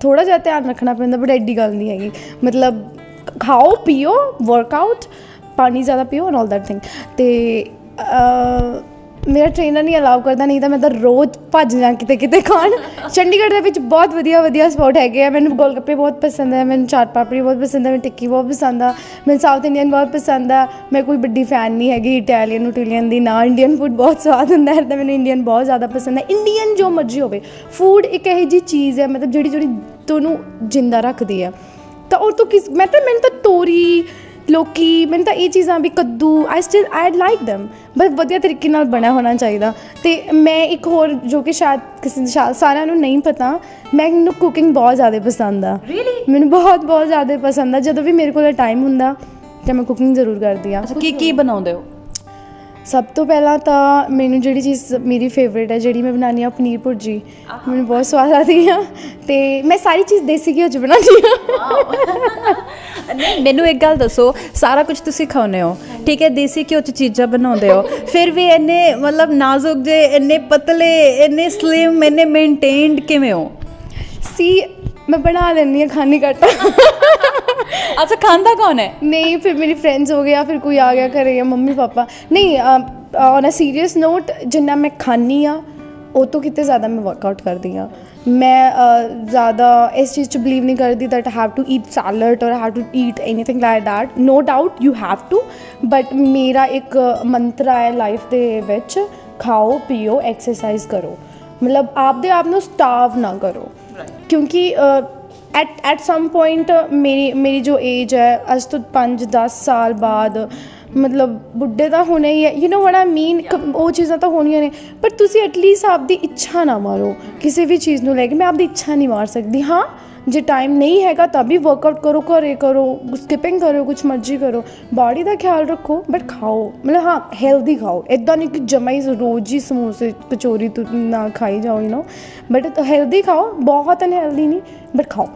ਥੋੜਾ ਜਿਹਾ ਧਿਆਨ ਰੱਖਣਾ ਪੈਂਦਾ ਬਟ ਐਡੀ ਗੱਲ ਨਹੀਂ ਹੈਗੀ। ਮਤਲਬ, ਖਾਓ, ਪੀਓ ਵਰਕਆਊਟ ਪਾਣੀ ਜ਼ਿਆਦਾ ਪੀਓ ਐਂਡ ਆਲ ਦੈਟ ਥਿੰਗ ਤੇ ਮੇਰਾ ਟ੍ਰੇਨਰ ਨਹੀਂ ਅਲਾਉ ਕਰਦਾ, ਨਹੀਂ ਤਾਂ ਮੈਂ ਤਾਂ ਰੋਜ਼ ਭੱਜ ਜਾਂ ਕਿਤੇ ਕਿਤੇ ਖਾਣ। ਚੰਡੀਗੜ੍ਹ ਦੇ ਵਿੱਚ ਬਹੁਤ ਵਧੀਆ ਵਧੀਆ ਸਪੌਟ ਹੈਗੇ ਆ। ਮੈਨੂੰ ਗੋਲਗੱਪੇ ਬਹੁਤ ਪਸੰਦ ਹੈ ਮੈਨੂੰ ਚਾਟ ਪਾਪੜੀ ਬਹੁਤ ਪਸੰਦ ਹੈ ਮੈਨੂੰ ਟਿੱਕੀ ਬਹੁਤ ਪਸੰਦ ਆ, ਮੈਨੂੰ ਸਾਊਥ ਇੰਡੀਅਨ ਬਹੁਤ ਪਸੰਦ ਆ। ਮੈਂ ਕੋਈ ਵੱਡੀ ਫੈਨ ਨਹੀਂ ਹੈਗੀ ਇਟਾਲੀਅਨ ਉਟੀਲੀਅਨ ਦੀ ਨਾ ਇੰਡੀਅਨ ਫੂਡ ਬਹੁਤ ਸਵਾਦ ਹੁੰਦਾ ਹੈ, ਤਾਂ ਮੈਨੂੰ ਇੰਡੀਅਨ ਬਹੁਤ ਜ਼ਿਆਦਾ ਪਸੰਦ ਹੈ ਇੰਡੀਅਨ ਜੋ ਮਰਜ਼ੀ ਹੋਵੇ ਫੂਡ ਇੱਕ ਇਹੋ ਜਿਹੀ ਚੀਜ਼ ਹੈ ਮਤਲਬ ਜਿਹੜੀ ਜਿਹੜੀ ਤੁਹਾਨੂੰ ਜਿੰਦਾ ਰੱਖਦੀ ਹੈ ਤਾਂ ਉਹ ਤੋਂ ਕਿਸ ਮੈਂ ਤਾਂ ਮੈਨੂੰ ਤਾਂ ਤੋਰੀ ਲੋਕੀ ਮੈਨੂੰ ਤਾਂ ਇਹ ਚੀਜ਼ਾਂ ਵੀ ਕੱਦੂ I still I like them ਬਸ ਵਧੀਆ ਤਰੀਕੇ ਨਾਲ ਬਣਿਆ ਹੋਣਾ ਚਾਹੀਦਾ। ਤੇ ਮੈਂ ਇੱਕ ਹੋਰ ਜੋ ਕਿ ਸ਼ਾਇਦ ਕਿਸੇ ਨੂੰ ਸ਼ਾਇਦ ਸਾਰਿਆਂ ਨੂੰ ਨਹੀਂ ਪਤਾ ਮੈਨੂੰ ਕੁਕਿੰਗ ਬਹੁਤ ਜ਼ਿਆਦਾ ਪਸੰਦ ਆ। ਮੈਨੂੰ ਬਹੁਤ ਬਹੁਤ ਜ਼ਿਆਦਾ ਪਸੰਦ ਆ। ਜਦੋਂ ਵੀ ਮੇਰੇ ਕੋਲ ਟਾਈਮ ਹੁੰਦਾ ਤਾਂ ਮੈਂ ਕੁਕਿੰਗ ਜ਼ਰੂਰ ਕਰਦੀ ਆ। ਕੀ ਕੀ ਬਣਾਉਂਦੇ ਹੋ? ਸਭ ਤੋਂ ਪਹਿਲਾਂ ਤਾਂ ਮੈਨੂੰ ਜਿਹੜੀ ਚੀਜ਼ ਮੇਰੀ ਫੇਵਰੇਟ ਹੈ ਜਿਹੜੀ ਮੈਂ ਬਣਾਉਂਦੀ ਆ ਪਨੀਰ ਭੁਰਜੀ। ਮੈਨੂੰ ਬਹੁਤ ਸਵਾਦ ਆਉਂਦੀ ਆ। ਤੇ ਮੈਂ ਸਾਰੀ ਚੀਜ਼ ਦੇਸੀ ਘਿਓ 'ਚ ਬਣਾਉਂਦੀ ਆ ਨਹੀਂ ਮੈਨੂੰ ਇੱਕ ਗੱਲ ਦੱਸੋ ਸਾਰਾ ਕੁਝ ਤੁਸੀਂ ਖਾਉਂਦੇ ਹੋ। ਠੀਕ ਹੈ ਦੇਸੀ ਘਿਓ ਚ ਚੀਜ਼ਾਂ ਬਣਾਉਂਦੇ ਹੋ। ਫਿਰ ਵੀ ਇੰਨੇ ਮਤਲਬ ਨਾਜ਼ੁਕ ਜੇ ਇੰਨੇ ਪਤਲੇ ਇੰਨੇ ਸਲਿਮ ਇੰਨੇ ਮੇਨਟੇਨਡ ਕਿਵੇਂ ਹੋ? ਸੀ ਮੈਂ ਬਣਾ ਲੈਂਦੀ ਆ ਖਾਣੀ ਘੱਟ। ਖਾਂਦਾ ਕੌਣ ਹੈ? ਨਹੀਂ ਫਿਰ ਮੇਰੀ ਫਰੈਂਡਸ ਹੋ ਗਿਆ ਫਿਰ ਕੋਈ ਆ ਗਿਆ ਘਰੇ ਜਾਂ ਮੰਮੀ ਪਾਪਾ। ਨਹੀਂ ਔਨ ਅ ਸੀਰੀਅਸ ਨੋਟ ਜਿੰਨਾ ਮੈਂ ਖਾਂਦੀ ਆ ਉਹ ਤੋਂ ਕਿਤੇ ਜ਼ਿਆਦਾ ਮੈਂ ਵਰਕਆਊਟ ਕਰਦੀ ਆ ਮੈਂ ਜ਼ਿਆਦਾ ਇਸ ਚੀਜ਼ 'ਚ ਬਲੀਵ ਨਹੀਂ ਕਰਦੀ that have to eat salad or have to eat anything like that no doubt you have to but ਮੇਰਾ ਇੱਕ ਮੰਤਰਾ ਹੈ ਲਾਈਫ ਦੇ ਵਿੱਚ ਖਾਓ ਪੀਓ ਐਕਸਰਸਾਈਜ਼ ਕਰੋ। ਮਤਲਬ ਆਪਦੇ ਆਪ ਨੂੰ ਸਟਾਰਵ ਨਾ ਕਰੋ। ਕਿਉਂਕਿ ਐਟ ਐਟ ਸਮ ਪੁਆਇੰਟ ਮੇਰੀ ਮੇਰੀ ਜੋ ਏਜ ਹੈ ਅੱਜ ਤੋਂ 5-10 ਸਾਲ ਬਾਅਦ ਮਤਲਬ ਬੁੱਢੇ ਤਾਂ ਹੋਣੇ ਹੀ ਹੈ ਯੂ نو ਵਾਟ ਆਈ ਮੀਨ ਉਹ ਚੀਜ਼ਾਂ ਤਾਂ ਹੋਣੀਆਂ ਨੇ ਪਰ ਤੁਸੀਂ ਐਟਲੀਸਟ ਆਪਦੀ ਇੱਛਾ ਨਾ ਮਾਰੋ ਕਿਸੇ ਵੀ ਚੀਜ਼ ਨੂੰ ਲੈ ਕੇ ਮੈਂ ਆਪਦੀ ਇੱਛਾ ਨਹੀਂ ਮਾਰ ਸਕਦੀ ਹਾਂ ਜੇ ਟਾਈਮ ਨਹੀਂ ਹੈਗਾ ਤਾਂ ਵੀ ਵਰਕਆਊਟ ਕਰੋ ਘਰੇ ਕਰੋ ਸਕਿਪਿੰਗ ਕਰੋ ਕੁਝ ਮਰਜ਼ੀ ਕਰੋ ਬਾਡੀ ਦਾ ਖਿਆਲ ਰੱਖੋ ਬਟ ਖਾਓ ਮਤਲਬ ਹਾਂ ਹੈਲਦੀ ਖਾਓ ਇਦਾਂ ਨਹੀਂ ਕਿ ਜਮਾ ਹੀ ਰੋਜ਼ ਹੀ ਸਮੋਸੇ ਕਚੋਰੀ ਤੁ ਨਾ ਖਾਈ ਜਾਓ ਯੂ نو ਬਟ ਹੈਲਦੀ ਖਾਓ ਬਹੁਤ ਅਨਹੈਲਦੀ ਨਹੀਂ ਬਟ ਖਾਓ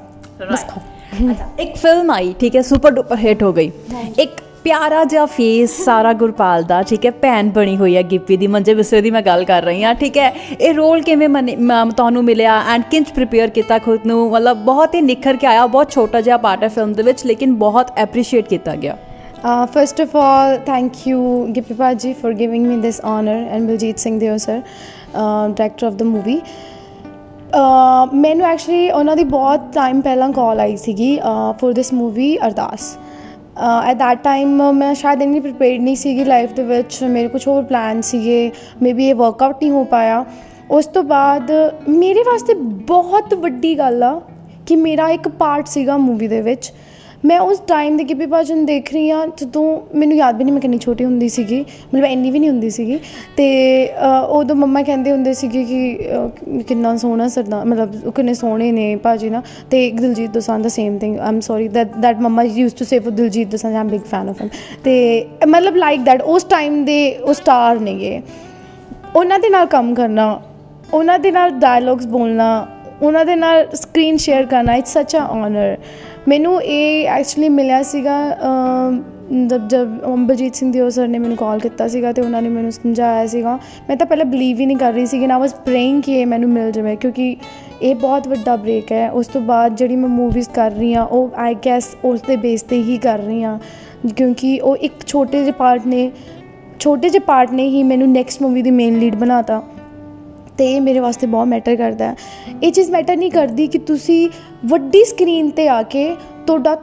ਖਾਓ [LAUGHS] ਇੱਕ ਫਿਲਮ ਆਈ ਠੀਕ ਹੈ ਸੁਪਰ ਡੁਪਰ ਹਿੱਟ ਹੋ ਗਈ। ਇੱਕ ਪਿਆਰਾ ਜਿਹਾ ਫੇਸ ਸਾਰਾ ਗੁਰਪਾਲ ਦਾ ਠੀਕ ਹੈ ਭੈਣ ਬਣੀ ਹੋਈ ਹੈ ਗਿੱਪੀ ਦੀ ਮੰਜੇ ਬਿਸਰੇ ਦੀ ਮੈਂ ਗੱਲ ਕਰ ਰਹੀ ਹਾਂ ਠੀਕ ਹੈ। ਇਹ ਰੋਲ ਕਿਵੇਂ ਮ- ਤੁਹਾਨੂੰ ਮਿਲਿਆ ਐਂਡ ਕਿੰਚ ਪ੍ਰਿਪੇਅਰ ਕੀਤਾ ਖੁਦ ਨੂੰ? ਮਤਲਬ ਬਹੁਤ ਹੀ ਨਿਖਰ ਕੇ ਆਇਆ ਬਹੁਤ ਛੋਟਾ ਜਿਹਾ ਪਾਰਟ ਹੈ ਫਿਲਮ ਦੇ ਵਿੱਚ ਲੇਕਿਨ ਬਹੁਤ ਐਪਰੀਸ਼ੀਏਟ ਕੀਤਾ ਗਿਆ। all, thank you, Gippy Paji, for giving me this honor, and Biljit Singh Deo, sir, uh, director of the movie. Uh, ਮੈਨੂੰ ਐਕਚੁਅਲੀ ਉਹਨਾਂ ਦੀ ਬਹੁਤ ਟਾਈਮ ਪਹਿਲਾਂ ਕਾਲ ਆਈ ਸੀਗੀ for this movie Ardaas. At that time ਮੈਂ ਸ਼ਾਇਦ ਇੰਨੀ ਪ੍ਰੀਪੇਅਰਡ ਨਹੀਂ ਸੀਗੀ ਲਾਈਫ ਦੇ ਵਿੱਚ, ਮੇਰੇ ਕੁਝ ਹੋਰ ਪਲਾਨ ਸੀਗੇ ਮੇਬੀ ਇਹ ਵਰਕਆਊਟ ਨਹੀਂ ਹੋ ਪਾਇਆ। ਉਸ ਤੋਂ ਬਾਅਦ ਮੇਰੇ ਵਾਸਤੇ ਬਹੁਤ ਵੱਡੀ ਗੱਲ ਆ ਕਿ ਮੇਰਾ ਇੱਕ ਪਾਰਟ ਸੀਗਾ ਮੂਵੀ ਦੇ ਵਿੱਚ। ਮੈਂ ਉਸ ਟਾਈਮ ਦੇ ਗਿੱਪੀ ਭਾਜੀ ਨੂੰ ਦੇਖ ਰਹੀ ਹਾਂ ਜਦੋਂ ਮੈਨੂੰ ਯਾਦ ਵੀ ਨਹੀਂ ਮੈਂ ਕਿੰਨੀ ਛੋਟੀ ਹੁੰਦੀ ਸੀਗੀ ਮਤਲਬ ਇੰਨੀ ਵੀ ਨਹੀਂ ਹੁੰਦੀ ਸੀਗੀ। ਤੇ ਅ, ਉਦੋਂ ਮੰਮਾ ਕਹਿੰਦੇ ਹੁੰਦੇ ਸੀਗੇ ਕਿ ਅ, ਕਿੰਨਾ ਸੋਹਣਾ ਸਰਦਾ ਮਤਲਬ ਉਹ ਕਿੰਨੇ ਸੋਹਣੇ ਨੇ ਭਾਜੀ ਨਾ। ਤੇ ਇੱਕ ਦਿਲਜੀਤ ਦੋਸਾਂਝ ਦਾ same thing I'm sorry that that mumma use to say for Diljit Dosanjh I'm big fan of him ਤੇ ਮਤਲਬ ਲਾਈਕ ਦੈਟ ਉਸ ਟਾਈਮ ਦੇ ਉਹ ਸਟਾਰ ਨੇਗੇ ਉਹਨਾਂ ਦੇ ਨਾਲ ਕੰਮ ਕਰਨਾ ਉਹਨਾਂ ਦੇ ਨਾਲ ਡਾਇਲੌਗਸ ਬੋਲਣਾ ਉਹਨਾਂ ਦੇ ਨਾਲ ਸਕਰੀਨ ਸ਼ੇਅਰ ਕਰਨਾ ਇਟਸ ਸੱਚ ਅ ਆਨਰ ਮੈਨੂੰ ਇਹ ਐਕਚੁਅਲੀ ਮਿਲਿਆ ਸੀਗਾ ਜਦ ਜਦ ਬਲਜੀਤ ਸਿੰਘ ਦਿਓ ਸਰ ਨੇ ਮੈਨੂੰ ਕਾਲ ਕੀਤਾ ਸੀਗਾ ਤੇ ਉਹਨਾਂ ਨੇ ਮੈਨੂੰ ਸਮਝਾਇਆ ਸੀਗਾ। ਮੈਂ ਤਾਂ ਪਹਿਲਾਂ ਬਲੀਵ ਹੀ ਨਹੀਂ ਕਰ ਰਹੀ ਸੀਗੀ ਨਾ ਵਾਸ ਪ੍ਰੇਇੰਗ ਕਿ ਇਹ ਮੈਨੂੰ ਮਿਲ ਜਾਵੇ ਕਿਉਂਕਿ ਇਹ ਬਹੁਤ ਵੱਡਾ ਬ੍ਰੇਕ ਹੈ। ਉਸ ਤੋਂ ਬਾਅਦ ਜਿਹੜੀ ਮੈਂ ਮੂਵੀਜ਼ ਕਰ ਰਹੀ ਹਾਂ, ਉਹ ਆਈ ਗੈਸ ਉਸ ਦੇ ਬੇਸ ਤੇ ਹੀ ਕਰ ਰਹੀ ਹਾਂ। ਕਿਉਂਕਿ ਉਹ ਇੱਕ ਛੋਟੇ ਜਿਹੇ ਪਾਰਟ ਨੇ, ਛੋਟੇ ਜਿਹੇ ਪਾਰਟ ਨੇ ਹੀ ਮੈਨੂੰ ਨੈਕਸਟ ਮੂਵੀ ਦੀ ਮੇਨ ਲੀਡ ਬਣਾਤਾ। ਤੇ ਇਹ ਮੇਰੇ ਵਾਸਤੇ ਬਹੁਤ ਮੈਟਰ ਕਰਦਾ ਹੈ। ਇਹ ਚੀਜ਼ ਮੈਟਰ ਨਹੀਂ ਕਰਦੀ ਕਿ ਤੁਸੀਂ ਵੱਡੀ ਸਕਰੀਨ ਤੇ ਆ ਕੇ ਤੁਹਾਡਾ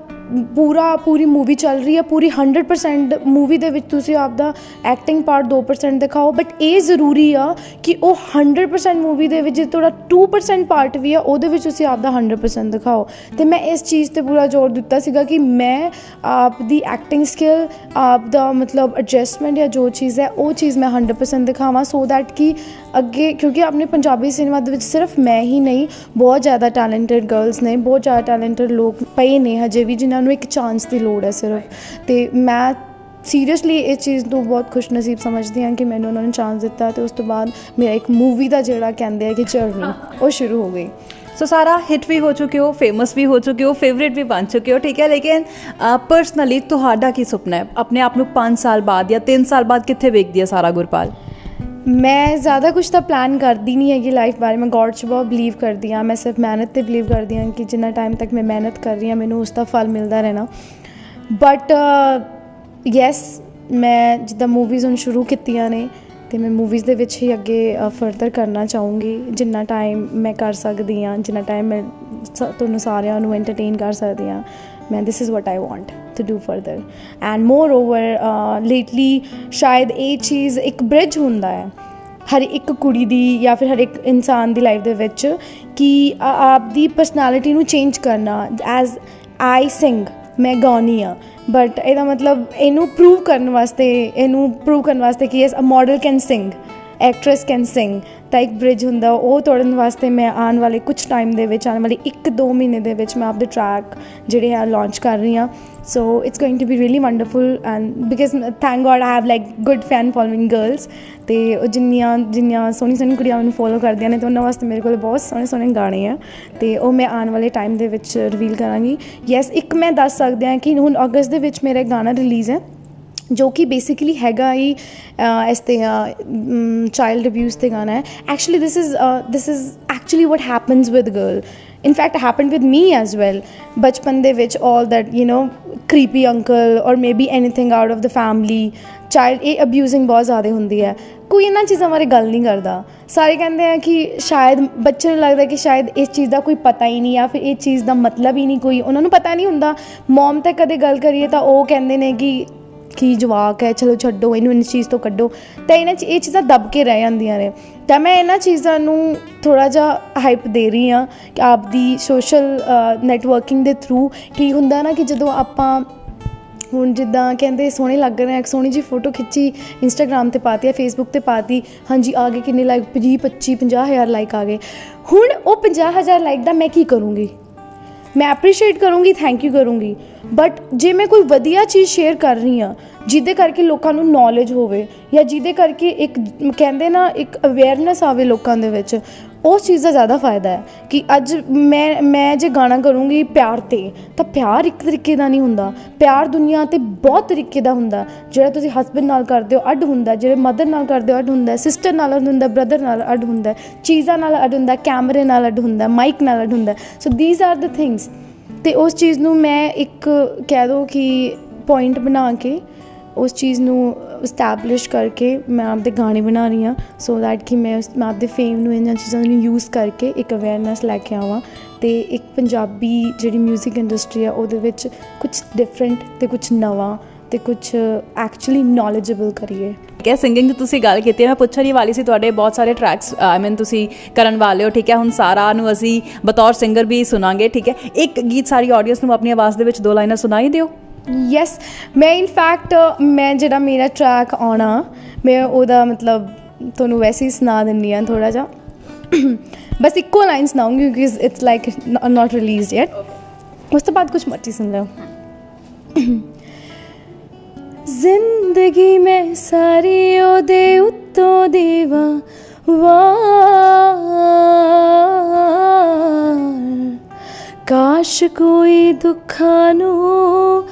ਪੂਰਾ, ਪੂਰੀ ਮੂਵੀ ਚੱਲ ਰਹੀ ਹੈ, ਪੂਰੀ 100% ਮੂਵੀ ਦੇ ਵਿੱਚ ਤੁਸੀਂ ਆਪਦਾ ਐਕਟਿੰਗ ਪਾਰਟ 2% ਦਿਖਾਓ ਬਟ ਇਹ ਜ਼ਰੂਰੀ ਆ ਕਿ ਉਹ 100% ਮੂਵੀ ਦੇ ਵਿੱਚ, ਜੇ ਤੁਹਾਡਾ 2% ਪਾਰਟ ਵੀ ਆ, ਉਹਦੇ ਵਿੱਚ ਤੁਸੀਂ ਆਪਦਾ 100% ਦਿਖਾਓ। ਤੇ ਮੈਂ ਇਸ ਚੀਜ਼ ਤੇ ਪੂਰਾ ਜ਼ੋਰ ਦਿੱਤਾ ਸੀਗਾ ਕਿ ਮੈਂ ਆਪ ਦੀ ਐਕਟਿੰਗ ਸਕਿੱਲ ਆਪ ਦਾ ਮਤਲਬ ਐਡਜਸਟਮੈਂਟ ਜਾਂ ਜੋ ਚੀਜ਼ ਹੈ, ਉਹ ਚੀਜ਼ ਮੈਂ 100% ਦਿਖਾਵਾਂ ਸੋ ਦੈਟ ਕਿ ਅੱਗੇ, ਕਿਉਂਕਿ ਆਪਣੇ ਪੰਜਾਬੀ ਸਿਨੇਮਾ ਦੇ ਵਿੱਚ ਸਿਰਫ ਮੈਂ ਹੀ ਨਹੀਂ, ਬਹੁਤ ਜ਼ਿਆਦਾ ਟੈਲੈਂਟਡ ਗਰਲਸ ਨੇ, ਬਹੁਤ ਜ਼ਿਆਦਾ ਟੈਲੈਂਟਡ ਲੋਕ ਪਏ ਨੇ ਹਜੇ ਵੀ, ਜਿਨ੍ਹਾਂ ਨੂੰ ਇੱਕ ਚਾਂਸ ਦੀ ਲੋੜ ਹੈ ਸਿਰਫ। ਤੇ ਮੈਂ ਸੀਰੀਅਸਲੀ ਇਸ ਚੀਜ਼ ਨੂੰ ਬਹੁਤ ਖੁਸ਼ਨਸੀਬ ਸਮਝਦੀ ਹਾਂ ਕਿ ਮੈਨੂੰ ਉਹਨਾਂ ਨੇ ਚਾਂਸ ਦਿੱਤਾ ਤੇ ਉਸ ਤੋਂ ਬਾਅਦ ਮੇਰਾ ਇੱਕ ਮੂਵੀ ਦਾ ਜਿਹੜਾ ਕਹਿੰਦੇ ਆ ਕਿ ਜਰਨੀ ਉਹ ਸ਼ੁਰੂ ਹੋ ਗਈ। ਸੋ ਸਾਰਾ ਹਿੱਟ ਵੀ ਹੋ ਚੁੱਕੇ ਹੋ ਫੇਮਸ ਵੀ ਹੋ ਚੁੱਕੇ ਹੋ ਫੇਵਰੇਟ ਵੀ ਬਣ ਚੁੱਕੇ ਹੋ ਠੀਕ ਹੈ? ਲੇਕਿਨ ਪਰਸਨਲੀ ਤੁਹਾਡਾ ਕੀ ਸੁਪਨਾ ਹੈ? ਆਪਣੇ ਆਪ ਨੂੰ 5 ਸਾਲ ਬਾਅਦ ਜਾਂ 3 ਸਾਲ ਬਾਅਦ ਕਿੱਥੇ ਵੇਖਦੀ ਹੈ ਸਾਰਾ ਗੁਰਪਾਲ? ਮੈਂ ਜ਼ਿਆਦਾ ਕੁਝ ਤਾਂ ਪਲਾਨ ਕਰਦੀ ਨਹੀਂ ਹੈਗੀ ਲਾਈਫ ਬਾਰੇ। ਮੈਂ ਗੋਡ 'ਚ ਬਹੁਤ ਬਲੀਵ ਕਰਦੀ ਹਾਂ। ਮੈਂ ਸਿਰਫ ਮਿਹਨਤ ਤੇ ਬਲੀਵ ਕਰਦੀ ਹਾਂ ਕਿ ਜਿੰਨਾ ਟਾਈਮ ਤੱਕ ਮੈਂ ਮਿਹਨਤ ਕਰ ਰਹੀ ਹਾਂ, ਮੈਨੂੰ ਉਸ ਦਾ ਫਲ ਮਿਲਦਾ ਰਹਿਣਾ। ਬਟ ਯੈਸ ਮੈਂ ਜਿੱਦਾਂ ਮੂਵੀਜ਼ ਹੁਣ ਸ਼ੁਰੂ ਕੀਤੀਆਂ ਨੇ ਤੇ ਮੈਂ ਮੂਵੀਜ਼ ਦੇ ਵਿੱਚ ਹੀ ਅੱਗੇ ਫਰਦਰ ਕਰਨਾ ਚਾਹੂੰਗੀ। ਜਿੰਨਾ ਟਾਈਮ ਮੈਂ ਕਰ ਸਕਦੀ ਹਾਂ, ਜਿੰਨਾ ਟਾਈਮ ਮੈਂ ਸ- ਤੁਹਾਨੂੰ ਸਾਰਿਆਂ ਨੂੰ ਐਂਟਰਟੇਨ ਕਰ ਸਕਦੀ ਹਾਂ, ਮੈਂ this is what I want to do further and moreover lately ਸ਼ਾਇਦ ਇਹ ਚੀਜ਼ ਇੱਕ ਬ੍ਰਿਜ ਹੁੰਦਾ ਹੈ ਹਰ ਇੱਕ ਕੁੜੀ ਦੀ ਜਾਂ ਫਿਰ ਹਰ ਇੱਕ ਇਨਸਾਨ ਦੀ ਲਾਈਫ ਦੇ ਵਿੱਚ ਕਿ ਆਪ ਦੀ ਪਰਸਨੈਲਿਟੀ ਨੂੰ ਚੇਂਜ ਕਰਨਾ ਐਜ਼ ਆਈ ਸਿੰਗ ਮੈਂ ਗਾਉਣੀ ਆ ਬਟ ਇਹਦਾ ਮਤਲਬ ਇਹਨੂੰ ਪ੍ਰੂਵ ਕਰਨ ਵਾਸਤੇ ਇਹਨੂੰ ਪ੍ਰੂਵ ਕਰਨ ਵਾਸਤੇ ਕਿ yes a model can sing actress can sing ਤਾਂ ਇੱਕ ਬ੍ਰਿਜ ਹੁੰਦਾ, ਉਹ ਤੋੜਨ ਵਾਸਤੇ ਮੈਂ ਆਉਣ ਵਾਲੇ ਕੁਝ ਟਾਈਮ ਦੇ ਵਿੱਚ, ਆਉਣ ਵਾਲੇ 1-2 ਮਹੀਨੇ ਦੇ ਵਿੱਚ ਮੈਂ ਆਪਦੇ ਟਰੈਕ ਜਿਹੜੇ ਆ ਲਾਂਚ ਕਰ ਰਹੀ ਹਾਂ। So it's going to be really wonderful and because thank God I have like good fan following girls ਤੇ ਉਹ ਜਿੰਨੀਆਂ ਜਿੰਨੀਆਂ ਸੋਹਣੀ ਸੋਹਣੀ ਕੁੜੀਆਂ ਮੈਨੂੰ ਫੋਲੋ ਕਰਦੀਆਂ ਨੇ ਤੇ ਉਹਨਾਂ ਵਾਸਤੇ ਮੇਰੇ ਕੋਲ ਬਹੁਤ ਸੋਹਣੇ ਸੋਹਣੇ ਗਾਣੇ ਆ। ਤੇ ਉਹ ਮੈਂ ਆਉਣ ਵਾਲੇ ਟਾਈਮ ਦੇ ਵਿੱਚ ਰਿਵੀਲ ਕਰਾਂਗੀ। ਯੈਸ ਇੱਕ ਮੈਂ ਦੱਸ ਸਕਦੀ ਹਾਂ ਕਿ ਹੁਣ ਅਗਸਤ ਦੇ ਵਿੱਚ ਮੇਰਾ ਗਾਣਾ ਰਿਲੀਜ਼ ਹੈ। ਜੋ ਕਿ ਬੇਸਿਕਲੀ ਹੈਗਾ ਹੀ ਇਸ ਤੇ ਚਾਈਲਡ ਅਬਿਊਜ਼ ਤੇ ਗਾਣਾ ਹੈ। Actually this is this is actually what happens with girl in fact happened with me as well ਬਚਪਨ ਦੇ ਵਿੱਚ all that you know creepy uncle or maybe anything out of the family child ਇਹ abusing ਬਹੁਤ ਜ਼ਿਆਦਾ ਹੁੰਦੀ ਹੈ। ਕੋਈ ਇਹਨਾਂ ਚੀਜ਼ਾਂ ਬਾਰੇ ਗੱਲ ਨਹੀਂ ਕਰਦਾ। ਸਾਰੇ ਕਹਿੰਦੇ ਆ ਕਿ ਸ਼ਾਇਦ ਬੱਚੇ ਨੂੰ ਲੱਗਦਾ ਕਿ ਸ਼ਾਇਦ ਇਸ ਚੀਜ਼ ਦਾ ਕੋਈ ਪਤਾ ਹੀ ਨਹੀਂ ਜਾਂ ਫਿਰ ਇਹ ਚੀਜ਼ ਦਾ ਮਤਲਬ ਹੀ ਨਹੀਂ ਕੋਈ। ਉਹਨਾਂ ਨੂੰ ਪਤਾ ਨਹੀਂ ਹੁੰਦਾ। ਮਮ ਤੇ ਕਦੇ ਗੱਲ ਕਰੀਏ ਤਾਂ ਉਹ ਕਹਿੰਦੇ ਨੇ ਕਿ ਕੀ ਜਵਾਕ ਹੈ, ਚਲੋ ਛੱਡੋ, ਇਹਨੂੰ ਇਸ ਚੀਜ਼ ਤੋਂ ਕੱਢੋ। ਤਾਂ ਇਹਨਾਂ ਚ ਇਹ ਚੀਜ਼ਾਂ ਦਬ ਕੇ ਰਹਿ ਜਾਂਦੀਆਂ ਨੇ। ਤਾਂ ਮੈਂ ਇਹਨਾਂ ਚੀਜ਼ਾਂ ਨੂੰ ਥੋੜਾ ਜਿਹਾ ਹਾਈਪ ਦੇ ਰਹੀ ਹਾਂ ਕਿ ਆਪਦੀ ਸੋਸ਼ਲ ਨੈਟਵਰਕਿੰਗ ਦੇ ਥਰੂ ਕੀ ਹੁੰਦਾ ਨਾ ਕਿ ਜਦੋਂ ਆਪਾਂ ਹੁਣ ਜਿੱਦਾਂ ਕਹਿੰਦੇ ਸੋਹਣੇ ਲੱਗ ਰਹੇ ਆ, ਇੱਕ ਸੋਹਣੀ ਜੀ ਫੋਟੋ ਖਿੱਚੀ ਇੰਸਟਾਗ੍ਰam ਤੇ ਪਾਤੀ ਆ ਫੇਸਬੁੱਕ ਤੇ ਪਾਤੀ, ਹਾਂਜੀ, ਆ ਗਏ ਕਿੰਨੇ ਲਾਈਕ 20 25 50000 ਲਾਈਕ ਆ ਗਏ। ਹੁਣ ਉਹ 50000 ਲਾਈਕ ਦਾ ਮੈਂ ਕੀ ਕਰੂੰਗੀ? ਮੈਂ ਐਪਰੀਸ਼ੀਏਟ ਕਰੂੰਗੀ ਥੈਂਕ ਯੂ ਕਰੂੰਗੀ। ਬਟ ਜੇ ਮੈਂ ਕੋਈ ਵਧੀਆ ਚੀਜ਼ ਸ਼ੇਅਰ ਕਰ ਰਹੀ ਹਾਂ, ਜਿਹਦੇ ਕਰਕੇ ਲੋਕਾਂ ਨੂੰ ਨੌਲੇਜ ਹੋਵੇ ਜਾਂ ਜਿਹਦੇ ਕਰਕੇ ਇੱਕ, ਕਹਿੰਦੇ ਨਾ, ਇੱਕ ਅਵੇਅਰਨੈਸ ਆਵੇ ਲੋਕਾਂ ਦੇ ਵਿੱਚ ਉਸ ਚੀਜ਼ ਦਾ ਜ਼ਿਆਦਾ ਫਾਇਦਾ ਹੈ ਕਿ ਅੱਜ ਮੈਂ ਮੈਂ ਜੇ ਗਾਣਾ ਕਰੂੰਗੀ ਪਿਆਰ ਤੇ, ਤਾਂ ਪਿਆਰ ਇੱਕ ਤਰੀਕੇ ਦਾ ਨਹੀਂ ਹੁੰਦਾ। ਪਿਆਰ ਦੁਨੀਆ ਤੇ ਬਹੁਤ ਤਰੀਕੇ ਦਾ ਹੁੰਦਾ। ਜਿਹੜਾ ਤੁਸੀਂ ਹਸਬੰਡ ਨਾਲ ਕਰਦੇ ਹੋ, ਅੱਡ ਹੁੰਦਾ। ਜਿਹੜੇ ਮਦਰ ਨਾਲ ਕਰਦੇ ਹੋ, ਅੱਡ ਹੁੰਦਾ। ਸਿਸਟਰ ਨਾਲ ਅੱਡ ਹੁੰਦਾ ਬ੍ਰਦਰ ਨਾਲ ਅੱਡ ਹੁੰਦਾ। ਚੀਜ਼ਾਂ ਨਾਲ ਅੱਡ ਹੁੰਦਾ ਕੈਮਰੇ ਨਾਲ ਅੱਡ ਹੁੰਦਾ ਮਾਈਕ ਨਾਲ ਅੱਡ ਹੁੰਦਾ। So these are the things ਤੇ ਉਸ ਚੀਜ਼ ਨੂੰ ਮੈਂ ਇੱਕ ਕਹਿ ਦੋ ਕਿ ਪੁਆਇੰਟ ਬਣਾ ਕੇ ਉਸ ਚੀਜ਼ ਨੂੰ ਸਟੈਬਲਿਸ਼ ਕਰਕੇ ਮੈਂ ਆਪਦੇ ਗਾਣੇ ਬਣਾ ਰਹੀ ਹਾਂ ਸੋ ਦੈਟ ਕਿ ਮੈਂ ਉਸ ਮੈਂ ਆਪਦੇ ਫੇਮ ਨੂੰ ਇਹਨਾਂ ਚੀਜ਼ਾਂ ਨੂੰ ਯੂਜ਼ ਕਰਕੇ ਇੱਕ ਅਵੇਅਰਨੈਸ ਲੈ ਕੇ ਆਵਾਂ ਤੇ ਇੱਕ ਪੰਜਾਬੀ ਜਿਹੜੀ 뮤직 ਇੰਡਸਟਰੀ ਆ, ਉਹਦੇ ਵਿੱਚ ਕੁਝ ਡਿਫਰੈਂਟ ਤੇ ਕੁਝ ਨਵਾਂ ਤੇ ਕੁਝ ਐਕਚੁਅਲੀ ਨੋਲੇਜੇਬਲ ਕਰੀਏ। ਠੀਕ ਹੈ ਸਿੰਗਿੰਗ ਦੀ ਤੁਸੀਂ ਗੱਲ ਕੀਤੀ ਹੈ ਮੈਂ ਪੁੱਛਣ ਹੀ ਵਾਲੀ ਸੀ, ਤੁਹਾਡੇ ਬਹੁਤ ਸਾਰੇ ਟਰੈਕਸ ਆਈ ਮੀਨ ਤੁਸੀਂ ਕਰਨ ਵਾਲੇ ਹੋ, ਠੀਕ ਹੈ, ਹੁਣ ਸਾਰਾ ਨੂੰ ਅਸੀਂ ਬਤੌਰ ਸਿੰਗਰ ਵੀ ਸੁਣਾਂਗੇ, ਠੀਕ ਹੈ। ਇੱਕ ਗੀਤ ਸਾਰੀ ਆਡੀਅנס ਨੂੰ ਆਪਣੀ ਆਵਾਜ਼ ਦੇ ਵਿੱਚ ਦੋ ਲਾਈਨਾਂ ਸੁਣਾਈ ਦਿਓ। ਯੈਸ ਮੈਂ ਇਨ ਫੈਕਟ ਮੈਂ ਜਿਹੜਾ ਮੇਰਾ ਟਰੈਕ ਆਉਣਾ ਮੈਂ ਉਹਦਾ ਮਤਲਬ ਤੁਹਾਨੂੰ ਵੈਸੇ ਹੀ ਸੁਣਾ ਦਿੰਨੀ ਆ ਥੋੜਾ ਜਿਹਾ। ਬਸ ਇੱਕੋ ਲਾਈਨ ਸੁਣਾਉਂਗੀ ਕਿਉਂਕਿ it's like not released yet ਉਸ ਤੋਂ ਬਾਅਦ ਕੁਝ ਮਰਜ਼ੀ ਸੁਣ ਲਓ। ਜ਼ਿੰਦਗੀ ਮੈਂ ਸਾਰੀ ਉਹਦੇ ਉੱਤੋਂ ਦੇਵਾ ਵਾਰ ਕਾਸ਼ ਕੋਈ ਦੁੱਖਾਂ ਨੂੰ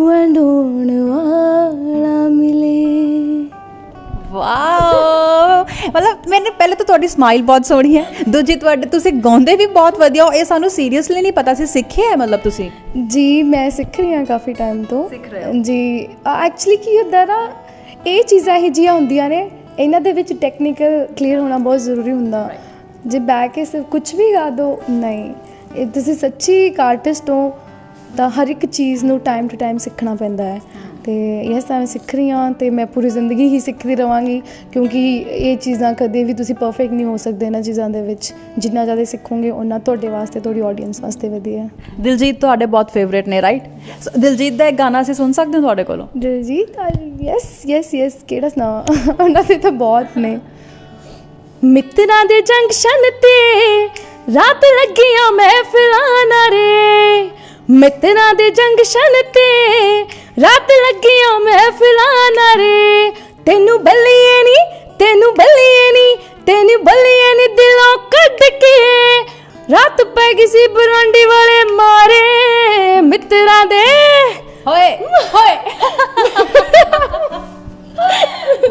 ਵੰਡਾਉਣ ਵਾਲਾ ਮਿਲੇ। ਵਾਓ। ਮਤਲਬ ਮੈਨੂੰ ਪਹਿਲੇ ਤਾਂ ਤੁਹਾਡੀ ਸਮਾਈਲ ਬਹੁਤ ਸੋਹਣੀ ਹੈ। ਦੂਜੀ ਤੁਹਾਡੇ ਤੁਸੀਂ ਗਾਉਂਦੇ ਵੀ ਬਹੁਤ ਵਧੀਆ ਹੋ। ਇਹ ਸਾਨੂੰ ਸੀਰੀਅਸਲੀ ਨਹੀਂ ਪਤਾ ਸੀ ਸਿੱਖਿਆ ਹੈ ਮਤਲਬ ਤੁਸੀਂ? ਜੀ ਮੈਂ ਸਿੱਖ ਰਹੀ ਹਾਂ ਕਾਫੀ ਟਾਈਮ ਤੋਂ। ਸਿੱਖ ਰਹੇ ਹੋ। ਜੀ ਐਕਚੁਅਲੀ ਕੀ ਹੁੰਦਾ ਨਾ ਇਹ ਚੀਜ਼ਾਂ ਇਹ ਜੀਆਂ ਹੁੰਦੀਆਂ ਨੇ ਇਹਨਾਂ ਦੇ ਵਿੱਚ ਟੈਕਨੀਕਲ ਕਲੀਅਰ ਹੋਣਾ ਬਹੁਤ ਜ਼ਰੂਰੀ ਹੁੰਦਾ। ਜੇ ਬੈ ਕੇ ਸਿਰਫ ਕੁਝ ਵੀ ਗਾ ਦੋ ਨਹੀਂ। ਇਹ ਤੁਸੀਂ ਸੱਚੀ ਇੱਕ ਆਰਟਿਸਟ ਹੋ ਤਾਂ ਹਰ ਇੱਕ ਚੀਜ਼ ਨੂੰ ਟਾਈਮ ਟੂ ਟਾਈਮ ਸਿੱਖਣਾ ਪੈਂਦਾ ਹੈ। ਤੇ ਯੈਸ ਮੈਂ ਸਿੱਖ ਰਹੀ ਹਾਂ ਤੇ ਮੈਂ ਪੂਰੀ ਜ਼ਿੰਦਗੀ ਹੀ ਸਿੱਖਦੀ ਰਵਾਂਗੀ ਕਿਉਂਕਿ ਇਹ ਚੀਜ਼ਾਂ ਕਦੇ ਵੀ ਤੁਸੀਂ ਪਰਫੈਕਟ ਨਹੀਂ ਹੋ ਸਕਦੇ ਇਹਨਾਂ ਚੀਜ਼ਾਂ ਦੇ ਵਿੱਚ। ਜਿੰਨਾ ਜ਼ਿਆਦਾ ਸਿੱਖੋਗੇ ਉਹਨਾਂ ਤੁਹਾਡੇ ਵਾਸਤੇ ਤੁਹਾਡੀ ਆਡੀਅנס ਵਾਸਤੇ ਵਧੀਆ ਹੈ। ਦਿਲਜੀਤ ਤੁਹਾਡੇ ਬਹੁਤ ਫੇਵਰੇਟ ਨੇ ਰਾਈਟ ਦਿਲਜੀਤ ਦਾ ਇੱਕ ਗਾਣਾ ਅਸੀਂ ਸੁਣ ਸਕਦੇ ਹਾਂ ਤੁਹਾਡੇ ਕੋਲੋਂ? ਦਿਲਜੀਤ ਯੈਸ ਯੈਸ ਯੈਸ ਕਿਹੜਾ ਸੁਣਾ ਉਹਨਾਂ ਦੇ ਤਾਂ ਬਹੁਤ ਨੇ। ਮਿੱਤਰਾਂ ਦੇ ਜੰਕਸ਼ਨ ਤੇ ਰਾਤ ਲੱਗੀਆਂ ਮਹਿਫਿਲਾਂ ਨਾ ਰੇ ਮਿੱਤਰਾਂ ਦੇ ਜੰਕਸ਼ਨ ਤੇ ਰਾਤ ਲੱਗੀਆਂ ਮਹਿਫਿਲਾਂ ਨਾ ਰੇ ਤੈਨੂੰ ਬੱਲੀਏ ਨੀ ਤੈਨੂੰ ਬੱਲੀਏ ਨੀ ਤੈਨੂੰ ਬੱਲੀਏ ਨੀ ਦਿਲੋਂ ਕੱਢ ਕੇ। ਰਾਤ ਪੈ ਗਈ ਸੀ ਬਰਾਂਡੀ ਵਾਲੇ ਮਾਰੇ ਮਿੱਤਰਾਂ ਦੇ। ਹੋਏ ਹੋਏ।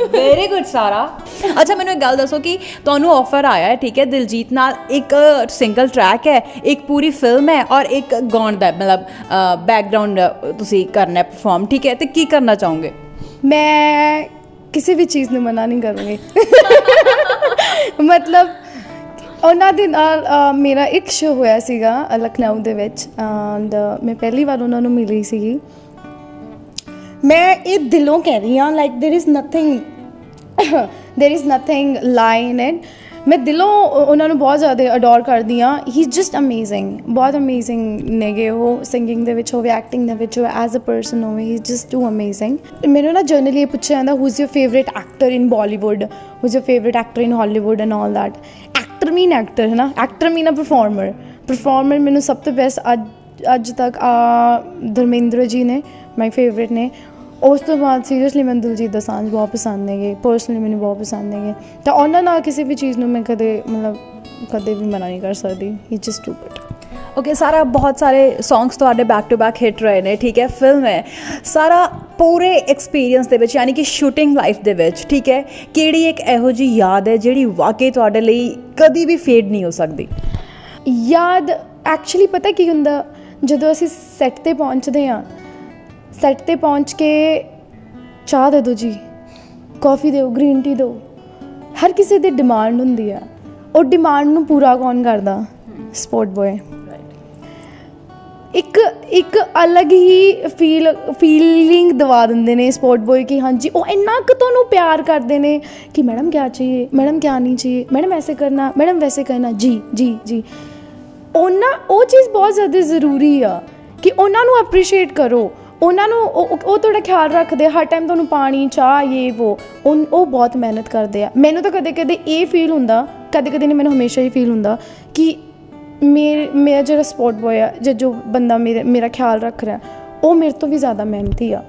ਵੈਰੀ ਗੁੱਡ ਸਾਰਾ ਅੱਛਾ ਮੈਨੂੰ ਇੱਕ ਗੱਲ ਦੱਸੋ ਕਿ ਤੁਹਾਨੂੰ ਆਫਰ ਆਇਆ ਹੈ ਠੀਕ ਹੈ ਦਿਲਜੀਤ ਨਾਲ ਇੱਕ ਸਿੰਗਲ ਟਰੈਕ ਹੈ ਇੱਕ ਪੂਰੀ ਫਿਲਮ ਹੈ ਔਰ ਇੱਕ ਗਾਉਣ ਦਾ ਮਤਲਬ ਬੈਕਗ੍ਰਾਉਂਡ ਤੁਸੀਂ ਕਰਨਾ ਹੈ ਪਰਫਾਰਮ ਠੀਕ ਹੈ ਤੇ ਕੀ ਕਰਨਾ ਚਾਹੋਗੇ ਮੈਂ ਕਿਸੇ ਵੀ ਚੀਜ਼ ਨੂੰ ਮਨਾ ਨਹੀਂ ਕਰੂੰਗੀ ਮਤਲਬ ਉਹਨਾਂ ਦੇ ਨਾਲ ਅ, ਮੇਰਾ ਇੱਕ ਸ਼ੋ ਹੋਇਆ ਸੀਗਾ ਅ, ਲਖਨਊ ਦੇ ਵਿੱਚ ਐਂਡ ਮੈਂ ਪਹਿਲੀ ਵਾਰ ਉਹਨਾਂ ਨੂੰ ਮਿਲੀ ਸੀਗੀ ਮੈਂ ਇਹ ਦਿਲੋਂ ਕਹਿ ਰਹੀ ਹਾਂ like there is nothing there is nothing lie in it ਮੈਂ ਦਿਲੋਂ ਉਹ- ਉਹਨਾਂ ਨੂੰ ਬਹੁਤ ਜ਼ਿਆਦਾ ਅਡੋਰ ਕਰਦੀ ਹਾਂ ਹੀ ਇਜ਼ ਜਸਟ ਅਮੇਜ਼ਿੰਗ ਬਹੁਤ ਅਮੇਜ਼ਿੰਗ ਨੇਗੇ ਉਹ ਸਿੰਗਿੰਗ ਦੇ ਵਿੱਚ ਹੋਵੇ ਐਕਟਿੰਗ ਦੇ ਵਿੱਚ ਹੋਵੇ ਐਜ਼ ਅ ਪਰਸਨ ਹੋਵੇ he is just too amazing ਮੈਨੂੰ ਨਾ ਜਨਰਲੀ ਇਹ ਪੁੱਛਿਆ ਜਾਂਦਾ who is your favourite actor in Bollywood who is your favourite actor in Hollywood and all that actor mean actor ਹੈ ਨਾ actor mean a performer performer ਮੈਨੂੰ ਸਭ ਤੋਂ ਬੈਸਟ ਅੱਜ ਅੱਜ ਤੱਕ ਆ ਧਰਮੇਂਦਰ ਜੀ ਨੇ ਮਾਈ ਫੇਵਰੇਟ ਨੇ ਉਸ ਤੋਂ ਬਾਅਦ ਸੀਰੀਅਸਲੀ ਮੈਨੂੰ ਦਿਲਜੀਤ ਦੋਸਾਂਝ ਬਹੁਤ ਪਸੰਦ ਨੇਗੇ ਪਰਸਨਲੀ ਮੈਨੂੰ ਬਹੁਤ ਪਸੰਦ ਨੇਗੇ ਤਾਂ ਉਹਨਾਂ ਨਾਲ ਕਿਸੇ ਵੀ ਚੀਜ਼ ਨੂੰ ਮੈਂ ਕਦੇ ਮਤਲਬ ਕਦੇ ਵੀ ਮਨਾ ਨਹੀਂ ਕਰ ਸਕਦੀ he just too good okay ਸਾਰਾ ਬਹੁਤ ਸਾਰੇ ਸੌਂਗਸ ਤੁਹਾਡੇ ਬੈਕ ਟੂ ਬੈਕ ਹਿੱਟ ਰਹੇ ਨੇ ਠੀਕ ਹੈ ਫਿਲਮ ਹੈ। ਸਾਰਾ ਪੂਰੇ ਐਕਸਪੀਰੀਅੰਸ ਦੇ ਵਿੱਚ ਯਾਨੀ ਕਿ ਸ਼ੂਟਿੰਗ ਲਾਈਫ ਦੇ ਵਿੱਚ ਠੀਕ ਹੈ ਕਿਹੜੀ ਇੱਕ ਇਹੋ ਜੀ ਯਾਦ ਹੈ ਜਿਹੜੀ ਵਾਕਈ ਤੁਹਾਡੇ ਲਈ ਕਦੀ ਵੀ ਫੇਡ ਨਹੀਂ ਹੋ ਸਕਦੀ? ਯਾਦ ਐਕਚੁਅਲੀ ਪਤਾ ਕੀ ਹੁੰਦਾ ਜਦੋਂ ਅਸੀਂ ਸੈੱਟ ਤੇ ਪਹੁੰਚਦੇ ਹਾਂ ਸੈੱਟ ਤੇ ਪਹੁੰਚ ਕੇ ਚਾਹ ਦੇ ਦਿਓ ਜੀ, ਕਾਫੀ ਦਿਓ, ਗ੍ਰੀਨ ਟੀ ਦਿਓ। ਹਰ ਕਿਸੇ ਦੀ ਡਿਮਾਂਡ ਹੁੰਦੀ ਆ। ਉਹ ਡਿਮਾਂਡ ਨੂੰ ਪੂਰਾ ਕੌਣ ਕਰਦਾ? ਸਪੋਰਟ ਬॉय ਇੱਕ ਇੱਕ ਅਲੱਗ ਹੀ ਫੀਲ ਫੀਲਿੰਗ ਦਵਾ ਦਿੰਦੇ ਨੇ ਸਪੋਰਟ ਬॉय ਕਿ ਹਾਂਜੀ, ਉਹ ਇੰਨਾ ਕੁ ਤੁਹਾਨੂੰ ਪਿਆਰ ਕਰਦੇ ਨੇ ਕਿ ਮੈਡਮ ਕੀ ਚਾਹੀਏ? ਮੈਡਮ ਕੀ ਨਹੀਂ ਚਾਹੀਏ? ਮੈਡਮ ਐਸੇ ਕਰਨਾ, ਮੈਡਮ ਵੈਸੇ ਕਰਨਾ। ਜੀ ਜੀ ਜੀ। ਉਹਨਾਂ, ਉਹ ਚੀਜ਼ ਬਹੁਤ ਜ਼ਿਆਦਾ ਜ਼ਰੂਰੀ ਆ ਕਿ ਉਹਨਾਂ ਨੂੰ ਅਪਰੀਸ਼ੀਏਟ ਕਰੋ। ਉਹਨਾਂ ਨੂੰ ਉਹ ਉਹ- ਤੁਹਾਡਾ ਖਿਆਲ ਰੱਖਦੇ ਆ, ਹਰ ਟਾਈਮ ਤੁਹਾਨੂੰ ਪਾਣੀ ਚਾਹ ਇਹ ਉਹ ਉਨ- ਉਹ ਬਹੁਤ ਮਿਹਨਤ ਕਰਦੇ ਆ ਮੈਨੂੰ ਤਾਂ ਕਦੇ ਕਦੇ ਇਹ ਫੀਲ ਹੁੰਦਾ ਕਦੇ ਕਦੇ ਨਹੀਂ ਮੈਨੂੰ ਹਮੇਸ਼ਾ ਹੀ ਫੀਲ ਹੁੰਦਾ ਕਿ ਮੇਰੇ ਮੇਰਾ ਜਿਹੜਾ ਸਪੋਰਟ ਬॉय ਆ ਜਾਂ ਜੋ ਬੰਦਾ ਮੇਰੇ ਮੇਰਾ ਖਿਆਲ ਰੱਖ ਰਿਹਾ ਉਹ ਮੇਰੇ ਤੋਂ ਵੀ ਜ਼ਿਆਦਾ ਮਿਹਨਤੀ ਆ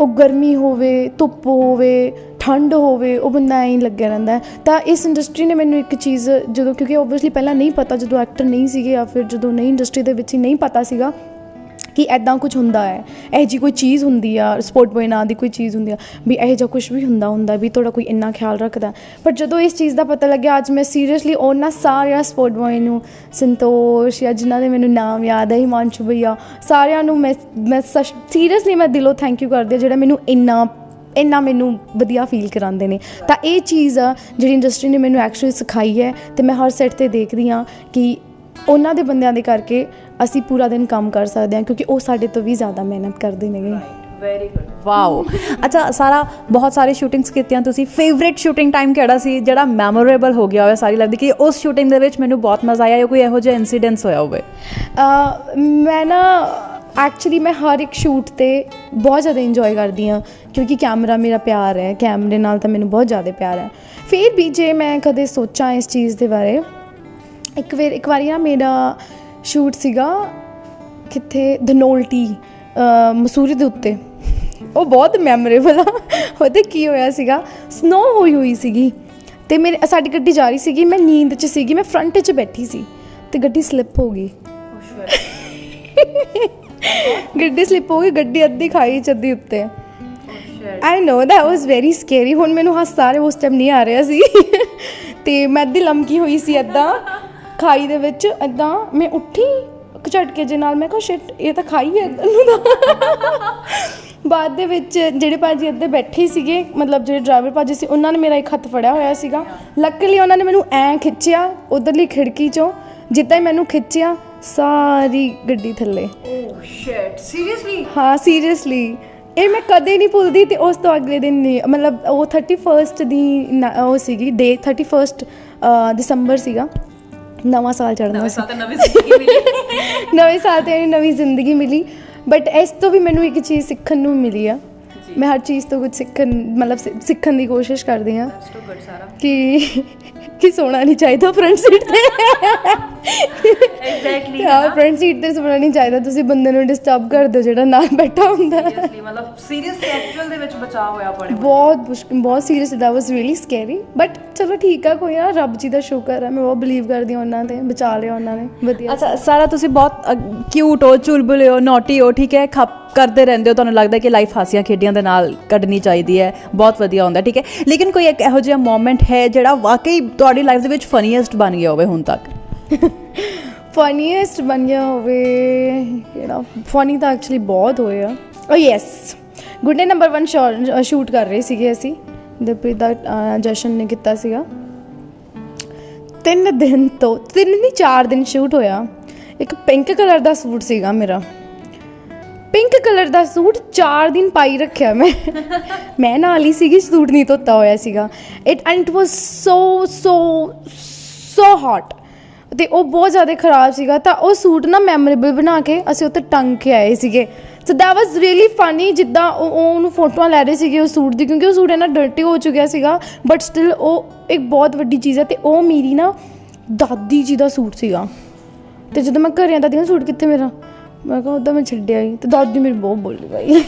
ਉਹ ਗਰਮੀ ਹੋਵੇ ਧੁੱਪ ਹੋਵੇ ਠੰਡ ਹੋਵੇ ਉਹ ਬੰਦਾ ਐਂ ਹੀ ਲੱਗਿਆ ਰਹਿੰਦਾ ਹੈ। ਤਾਂ ਇਸ ਇੰਡਸਟਰੀ ਨੇ ਮੈਨੂੰ ਇੱਕ ਚੀਜ਼ ਜਦੋਂ ਕਿਉਂਕਿ ਓਬਵੀਅਸਲੀ ਪਹਿਲਾਂ ਨਹੀਂ ਪਤਾ ਜਦੋਂ ਐਕਟਰ ਨਹੀਂ ਸੀਗੇ ਜਾਂ ਫਿਰ ਜਦੋਂ ਨਹੀਂ ਇੰਡਸਟਰੀ ਦੇ ਵਿੱਚ ਹੀ ਨਹੀਂ ਪਤਾ ਸੀਗਾ ਕਿ ਐਦਾਂ ਕੁਝ ਹੁੰਦਾ ਹੈ। ਇਹ ਜੀ ਕੋਈ ਚੀਜ਼ ਹੁੰਦੀ ਆ ਸਪੋਰਟ ਬॉय ਨਾਂ ਦੀ ਕੋਈ ਚੀਜ਼ ਹੁੰਦੀ ਆ, ਵੀ ਇਹ ਜਿਹਾ ਕੁਝ ਵੀ ਹੁੰਦਾ ਹੁੰਦਾ ਵੀ ਤੁਹਾਡਾ ਕੋਈ ਇੰਨਾ ਖਿਆਲ ਰੱਖਦਾ। ਪਰ ਜਦੋਂ ਇਸ ਚੀਜ਼ ਦਾ ਪਤਾ ਲੱਗਿਆ, ਅੱਜ ਮੈਂ ਸੀਰੀਅਸਲੀ ਉਹਨਾਂ ਸਾਰਿਆਂ ਸਪੋਰਟ ਬॉय ਨੂੰ, ਸੰਤੋਸ਼ ਜਾਂ ਜਿਨ੍ਹਾਂ ਦੇ ਮੈਨੂੰ ਨਾਮ ਯਾਦ ਹੈ ਹਿਮਾਂਸ਼ੂ ਭਈਆ, ਸਾਰਿਆਂ ਨੂੰ ਮੈਂ ਮੈਂ ਸੀਰੀਅਸਲੀ ਮੈਂ ਦਿਲੋਂ ਥੈਂਕ ਯੂ ਕਰਦੀ ਹਾਂ, ਜਿਹੜਾ ਮੈਨੂੰ ਇੰਨਾ ਇੰਨਾ ਮੈਨੂੰ ਵਧੀਆ ਫੀਲ ਕਰਾਉਂਦੇ ਨੇ। ਤਾਂ ਇਹ ਚੀਜ਼ ਆ ਜਿਹੜੀ ਇੰਡਸਟਰੀ ਨੇ ਮੈਨੂੰ ਐਕਚੁਅਲੀ ਸਿਖਾਈ ਹੈ, ਤੇ ਮੈਂ ਹਰ ਸੈੱਟ ਤੇ ਦੇਖਦੀ ਹਾਂ ਕਿ ਉਹਨਾਂ ਦੇ ਬੰਦਿਆਂ ਦੇ ਕਰਕੇ ਅਸੀਂ ਪੂਰਾ ਦਿਨ ਕੰਮ ਕਰ ਸਕਦੇ ਹਾਂ ਕਿਉਂਕਿ ਉਹ ਸਾਡੇ ਤੋਂ ਵੀ ਜ਼ਿਆਦਾ ਮਿਹਨਤ ਕਰਦੇ ਨੇਗੇ। Very good wow. ਅੱਛਾ ਸਾਰਾ ਬਹੁਤ ਸਾਰੇ ਸ਼ੂਟਿੰਗਸ ਕੀਤੀਆਂ ਤੁਸੀਂ। ਫੇਵਰਿਟ ਸ਼ੂਟਿੰਗ ਟਾਈਮ ਕਿਹੜਾ ਸੀ? ਜਿਹੜਾ ਮੈਮੋਰੇਬਲ ਹੋ ਗਿਆ ਹੋਵੇ ਸਾਰੀ ਲਾਈਫ ਦੀ ਕਿ ਉਸ ਸ਼ੂਟਿੰਗ ਦੇ ਵਿੱਚ ਮੈਨੂੰ ਬਹੁਤ ਮਜ਼ਾ ਆਇਆ ਜਾਂ ਕੋਈ ਇਹੋ ਜਿਹਾ ਇਨਸੀਡੈਂਸ ਹੋਇਆ ਹੋਵੇ? ਮੈਂ ਨਾ ਐਕਚੁਅਲੀ ਮੈਂ ਹਰ ਇੱਕ ਸ਼ੂਟ ਤੇ ਬਹੁਤ ਜ਼ਿਆਦਾ ਇੰਜੋਏ ਕਰਦੀ ਹਾਂ ਕਿਉਂਕਿ ਕੈਮਰਾ ਮੇਰਾ ਪਿਆਰ ਹੈ। ਕੈਮਰੇ ਨਾਲ ਤਾਂ ਮੈਨੂੰ ਬਹੁਤ ਜ਼ਿਆਦਾ ਪਿਆਰ ਹੈ। ਫਿਰ ਵੀ ਜੇ ਮੈਂ ਕਦੇ ਸੋਚਾਂ ਇਸ ਚੀਜ਼ ਦੇ ਬਾਰੇ ਇੱਕ ਵਾਰ ਇੱਕ ਵਾਰੀ ਨਾ ਮੇਰਾ ਸ਼ੂਟ ਸੀਗਾ ਕਿੱਥੇ ਧਨੋਲਟੀ ਮਸੂਰੀ ਦੇ ਉੱਤੇ। ਉਹ ਬਹੁਤ ਮੈਮੋਰੇਬਲ ਆ। ਉਹਦੇ ਕੀ ਹੋਇਆ ਸੀਗਾ? ਸਨੋ ਹੋਈ ਹੋਈ ਸੀਗੀ। ਤੇ ਮੇਰੇ ਸਾਡੀ ਗੱਡੀ ਜਾ ਰਹੀ ਸੀਗੀ। ਮੈਂ ਨੀਂਦ 'ਚ ਸੀਗੀ। ਮੈਂ ਫਰੰਟ 'ਚ ਬੈਠੀ ਸੀ। ਤੇ ਗੱਡੀ ਸਲਿੱਪ ਹੋ ਗਈ। ਗੱਡੀ ਸਲਿੱਪ ਹੋ ਗਈ। ਗੱਡੀ ਅੱਧੀ ਖਾਈ ਚ ਅੱਧੀ ਉੱਤੇ। ਆਈ ਨੋ that was very scary ਹੁਣ ਮੈਨੂੰ ਹਾਸਾ ਰਿਹਾ ਉਸ ਟਾਈਮ ਨਹੀਂ ਆ ਰਿਹਾ ਸੀ। ਤੇ ਮੈਂ ਅੱਧੀ ਲਮਕੀ ਹੋਈ ਸੀ ਅੱਧਾ ਖਾਈ ਦੇ ਵਿੱਚ ਅੱਧਾ ਮੈਂ ਉੱਠੀ ਝਟਕੇ ਜੇ ਨਾਲ ਮੈਂ ਕਿਹਾ ਸ਼ਿਟ ਇਹ ਤਾਂ ਖਾਈ ਹੈ ਤਾਂ। ਬਾਅਦ ਦੇ ਵਿੱਚ ਜਿਹੜੇ ਭਾਜੀ ਇੱਧਰ ਬੈਠੇ ਸੀਗੇ ਮਤਲਬ ਜਿਹੜੇ ਡਰਾਈਵਰ ਭਾਜੀ ਸੀ ਉਹਨਾਂ ਨੇ ਮੇਰਾ ਇੱਕ ਹੱਥ ਫੜਿਆ ਹੋਇਆ ਸੀਗਾ। ਲੱਕਲੀ ਉਹਨਾਂ ਨੇ ਮੈਨੂੰ ਐਂ ਖਿੱਚਿਆ ਉਧਰਲੀ ਖਿੜਕੀ ਚੋਂ ਜਿੱਦਾਂ ਹੀ ਮੈਨੂੰ ਖਿੱਚਿਆ ਸਾਰੀ ਗੱਡੀ ਥੱਲੇ। ਓ ਸ਼ਿਟ ਸੀਰੀਅਸਲੀ ਹਾਂ ਸੀਰੀਅਸਲੀ ਇਹ ਮੈਂ ਕਦੇ ਨਹੀਂ ਭੁੱਲਦੀ ਤੇ ਉਸ ਤੋਂ ਅਗਲੇ ਦਿਨ ਨਹੀਂ ਮਤਲਬ ਉਹ 31st ਦੀ ਉਹ ਸੀਗੀ ਡੇ 31st ਅ, ਦਸੰਬਰ ਸੀਗਾ। ਨਵਾਂ ਸਾਲ ਚੜ੍ਹਨਾ ਸੀ ਤਾਂ ਨਵੀਂ ਜ਼ਿੰਦਗੀ ਮਿਲੀ। ਨਵੇਂ ਸਾਲ ਤੇ ਨਵੀਂ ਜ਼ਿੰਦਗੀ ਮਿਲੀ। [LAUGHS] ਬਟ ਇਸ ਤੋਂ ਵੀ ਮੈਨੂੰ ਇੱਕ ਚੀਜ਼ ਸਿੱਖਣ ਨੂੰ ਮਿਲੀ ਆ। ਮੈਂ ਹਰ ਚੀਜ਼ ਤੋਂ ਕੁਝ ਸਿੱਖਣ ਮਤਲਬ ਸਿ- ਸਿੱਖਣ ਦੀ ਕੋਸ਼ਿਸ਼ ਕਰਦੀ ਗੁੱਡ ਸਾਰਾ ਕਿ ਕਿ ਸੋਣਾ ਨਹੀਂ ਚਾਹੀਦਾ ਫਰੰਟ ਸੀਟ ਤੇ। [LAUGHS] ਐਗਜ਼ੈਕਟਲੀ ਹਾਂ ਫਰੰਟ ਸੀਟ ਤੇ ਸੋਣਾ ਨਹੀਂ ਚਾਹੀਦਾ ਤੁਸੀਂ ਬੰਦੇ ਨੂੰ ਡਿਸਟਰਬ ਕਰ ਦਿਓ ਜਿਹੜਾ ਨਾਲ ਬੈਠਾ ਹੁੰਦਾ। ਹੈ ਸੀਰੀਅਸਲੀ ਮਤਲਬ ਸੀਰੀਅਸਲੀ ਐਕਚੁਅਲ ਦੇ ਵਿੱਚ ਬਚਾਅ ਹੋਇਆ ਬੜੇ ਬਹੁਤ ਮੁਸ਼ਕਿਲ ਬਹੁਤ serious that was really scary. But ਚਲੋ ਠੀਕ ਆ ਕੋਈ ਨਾ ਰੱਬ ਜੀ ਦਾ ਸ਼ੁਕਰ ਹੈ ਮੈਂ ਬਹੁਤ ਬਲੀਵ ਕਰਦੀ ਹਾਂ ਉਹਨਾਂ ਤੇ ਬਚਾ ਲਿਆ ਉਹਨਾਂ ਨੇ ਵਧੀਆ ਅੱਛਾ ਸਾਰਾ ਤੁਸੀਂ ਬਹੁਤ ਕਿਊਟ ਹੋ ਚੁਲਬੁਲੇ ਹੋ ਨੋਟੀ ਹੋ ਠੀਕ ਹੈ? ਖੱਪ ਕਰਦੇ ਰਹਿੰਦੇ ਹੋ ਤੁਹਾਨੂੰ ਲੱਗਦਾ ਕਿ ਲਾਈਫ ਹਾਸੀਆਂ ਖੇਡੀਆਂ ਦੇ ਨਾਲ ਕੱਢਣੀ ਚਾਹੀਦੀ ਹੈ ਬਹੁਤ ਵਧੀਆ ਹੁੰਦਾ ਠੀਕ ਹੈ? ਲੇਕਿਨ ਕੋਈ ਇੱਕ ਇਹੋ ਜਿਹਾ ਮੂਮੈਂਟ ਹੈ ਜਿਹੜਾ ਵਾਕਈ ਤੁਹਾਡੀ ਲਾਈਫ ਦੇ ਵਿੱਚ ਫਨੀਐਸਟ ਬਣ ਗਿਆ ਹੋਵੇ ਹੁਣ ਤੱਕ? ਫਨੀਐਸਟ ਬਣ ਗਿਆ ਹੋਵੇ, ਕਿਹੜਾ? ਫਨੀ ਤਾਂ ਐਕਚੁਅਲੀ ਬਹੁਤ ਹੋਇਆ ਓ ਯੈਸ ਗੁੱਡੇ ਨੰਬਰ 1 ਸ਼ੂਟ ਕਰ ਰਹੇ ਸੀਗੇ ਅਸੀਂ। ਦਿਲਪ੍ਰੀਤ ਦਾ ਜਸ਼ਨ ਨੇ ਕੀਤਾ ਸੀਗਾ। ਤਿੰਨ ਦਿਨ ਤੋਂ, ਤਿੰਨ ਨਹੀਂ, ਚਾਰ ਦਿਨ ਸ਼ੂਟ ਹੋਇਆ। ਇੱਕ ਪਿੰਕ ਕਲਰ ਦਾ ਸੂਟ ਸੀਗਾ ਮੇਰਾ। ਪਿੰਕ ਕਲਰ ਦਾ ਸੂਟ 4 ਦਿਨ ਪਾਈ ਰੱਖਿਆ ਮੈਂ। ਮੈਂ ਨਾਲ ਹੀ ਸੀਗੀ, ਸੂਟ ਨਹੀਂ ਧੋਤਾ ਹੋਇਆ ਸੀਗਾ। It and it was so so so hot ਤੇ ਉਹ ਬਹੁਤ ਜ਼ਿਆਦਾ ਖਰਾਬ ਸੀਗਾ, ਤਾਂ ਉਹ ਸੂਟ ਨਾ ਮੈਮੋਰੇਬਲ ਬਣਾ ਕੇ ਅਸੀਂ ਉੱਤੇ ਟੰਗ ਕੇ ਆਏ ਸੀਗੇ। So that was really funny ਜਿੱਦਾਂ ਉਹ ਉਹ ਉਹਨੂੰ ਫੋਟੋਆਂ ਲੈ ਰਹੇ ਸੀਗੇ ਉਹ ਸੂਟ ਦੀ, ਕਿਉਂਕਿ ਉਹ ਸੂਟ ਇਹਨਾਂ ਡਰਟੀ ਹੋ ਚੁੱਕਿਆ ਸੀਗਾ ਬਟ ਸਟਿਲ ਉਹ ਇੱਕ ਬਹੁਤ ਵੱਡੀ ਚੀਜ਼ ਹੈ ਤੇ ਉਹ ਮੇਰੀ ਨਾ ਦਾਦੀ ਜੀ ਦਾ ਸੂਟ ਸੀਗਾ। ਤੇ ਜਦੋਂ ਮੈਂ ਘਰੇ ਆਂਦਾ ਦੀ ਸੂਟ ਕਿੱਥੇ ਮੇਰਾ? ਮੈਂ ਕਿਹਾ ਉਹਦਾ ਮੈਂ ਛੱਡਿਆ ਹੀ ਤੇ ਦਾਦੀ ਮੇਰੀ ਬਹੁਤ ਬੋਲੀ ਭਾਈ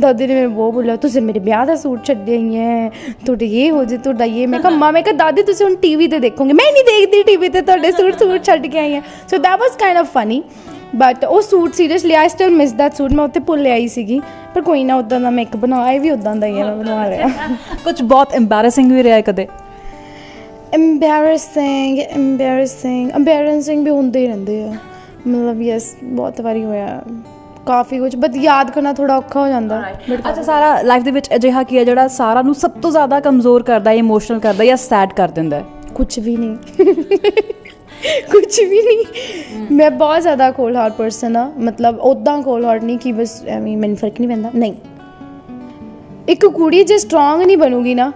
ਦਾਦੀ ਨੇ ਮੈਨੂੰ ਬਹੁਤ ਬੋਲਿਆ ਤੁਸੀਂ ਮੇਰੇ ਵਿਆਹ ਦਾ ਸੂਟ ਛੱਡਿਆ ਹੀ ਹੈ ਤੁਹਾਡੇ ਇਹ ਹੋ ਜੇ ਤੁਹਾਡਾ ਇਹ। ਮੈਂ ਕਿਹਾ ਮਾਂ ਮੈਂ ਕਿਹਾ ਦਾਦੀ ਤੁਸੀਂ ਹੁਣ ਟੀਵੀ ਤੇ ਦੇਖੋਗੇ। ਮੈਂ ਨਹੀਂ ਦੇਖਦੀ ਟੀਵੀ ਤੇ ਤੁਹਾਡੇ ਸੂਟ ਸੂਟ ਛੱਡ ਕੇ ਆਈ ਹਾਂ so that was kind of funny. But ਉਹ suit seriously I still miss that suit ਮੈਂ ਉੱਥੇ ਭੁੱਲ ਆਈ ਸੀਗੀ। ਪਰ ਕੋਈ ਨਾ ਉਦਾਂ ਦਾ ਮੈਂ ਇੱਕ ਬਣਾਇਆ ਵੀ ਉਦਾਂ ਦਾ ਹੀ ਹੈ ਮੈਂ ਬਣਵਾ ਲਿਆ। ਕੁਝ ਬਹੁਤ ਐਮਬੈਰਸਿੰਗ ਵੀ ਰਿਹਾ ਕਦੇ? Embarrassing embarrassing embarrassing ਵੀ ਹੁੰਦੇ ਹੀ ਰਹਿੰਦੇ ਆ। ਮਤਲਬ ਯੈਸ ਬਹੁਤ ਵਾਰੀ ਹੋਇਆ। ਕਾਫੀ ਕੁਝ ਬਟ ਯਾਦ ਕਰਨਾ ਥੋੜਾ ਔਖਾ ਹੋ ਜਾਂਦਾ। ਅੱਛਾ ਸਾਰਾ ਲਾਈਫ ਦੇ ਵਿੱਚ ਅਜਿਹਾ ਕੀ ਹੈ ਜਿਹੜਾ ਸਾਰਾ ਨੂੰ ਸਭ ਤੋਂ ਜ਼ਿਆਦਾ ਕਮਜ਼ੋਰ ਕਰਦਾ ਹੈ ਇਮੋਸ਼ਨਲ ਕਰਦਾ ਹੈ ਜਾਂ ਸੈਡ ਕਰ ਦਿੰਦਾ ਹੈ? ਕੁਝ ਵੀ ਨਹੀਂ। [LAUGHS] ਕੁਝ ਵੀ ਨਹੀਂ। ਮੈਂ ਬਹੁਤ ਜ਼ਿਆਦਾ ਕੋਲ ਹਾਰਟ ਪਰਸਨ ਆ ਮਤਲਬ ਉਦਾਂ ਕੋਲ ਹਾਰਟ ਨਹੀਂ ਕਿ ਬਸ ਐਵੇਂ ਮੈਨੂੰ ਫ਼ਰਕ ਨਹੀਂ ਪੈਂਦਾ। ਨਹੀਂ। ਇੱਕ ਕੁੜੀ ਜੇ ਸਟਰੋਂਗ ਨਹੀਂ ਬਣੂਗੀ ਨਾ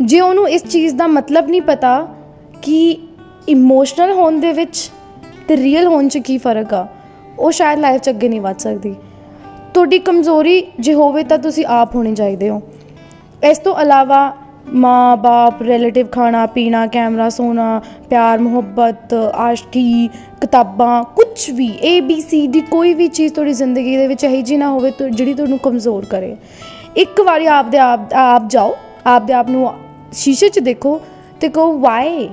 ਜੇ ਉਹਨੂੰ ਇਸ ਚੀਜ਼ ਦਾ ਮਤਲਬ ਨਹੀਂ ਪਤਾ ਕਿ ਇਮੋਸ਼ਨਲ ਹੋਣ ਦੇ ਵਿੱਚ ਤੇ ਰੀਅਲ ਹੋਣ 'ਚ ਕੀ ਫ਼ਰਕ ਆ? ਉਹ ਸ਼ਾਇਦ ਲਾਈਫ 'ਚ ਅੱਗੇ ਨਹੀਂ ਵੱਧ ਸਕਦੀ। ਤੁਹਾਡੀ ਕਮਜ਼ੋਰੀ ਜੇ ਹੋਵੇ ਤਾਂ ਤੁਸੀਂ ਆਪ ਹੋਣੇ ਚਾਹੀਦੇ ਹੋ। ਇਸ ਤੋਂ ਇਲਾਵਾ ਮਾਂ, ਬਾਪ ਰਿਲੇਟਿਵ ਖਾਣਾ, ਪੀਣਾ, ਕੈਮਰਾ ਸੋਨਾ ਪਿਆਰ, ਮੁਹੱਬਤ, ਆਸ਼ਕੀ, ਕਿਤਾਬਾਂ ਕੁਝ ਵੀ ਏ ਬੀ ਸੀ ਦੀ ਕੋਈ ਵੀ ਚੀਜ਼ ਤੁਹਾਡੀ ਜ਼ਿੰਦਗੀ ਦੇ ਵਿੱਚ ਇਹੀ ਜੀ ਨਾ ਹੋਵੇ ਤੁ- ਜਿਹੜੀ ਤੁਹਾਨੂੰ ਕਮਜ਼ੋਰ ਕਰੇ। ਇੱਕ ਵਾਰੀ ਆਪ ਦੇ ਆਪ ਆਪ ਜਾਓ ਆਪ ਦੇ ਆਪ ਨੂੰ ਸ਼ੀਸ਼ੇ 'ਚ ਦੇਖੋ ਤੇ ਕਹੋ ਵਾਈ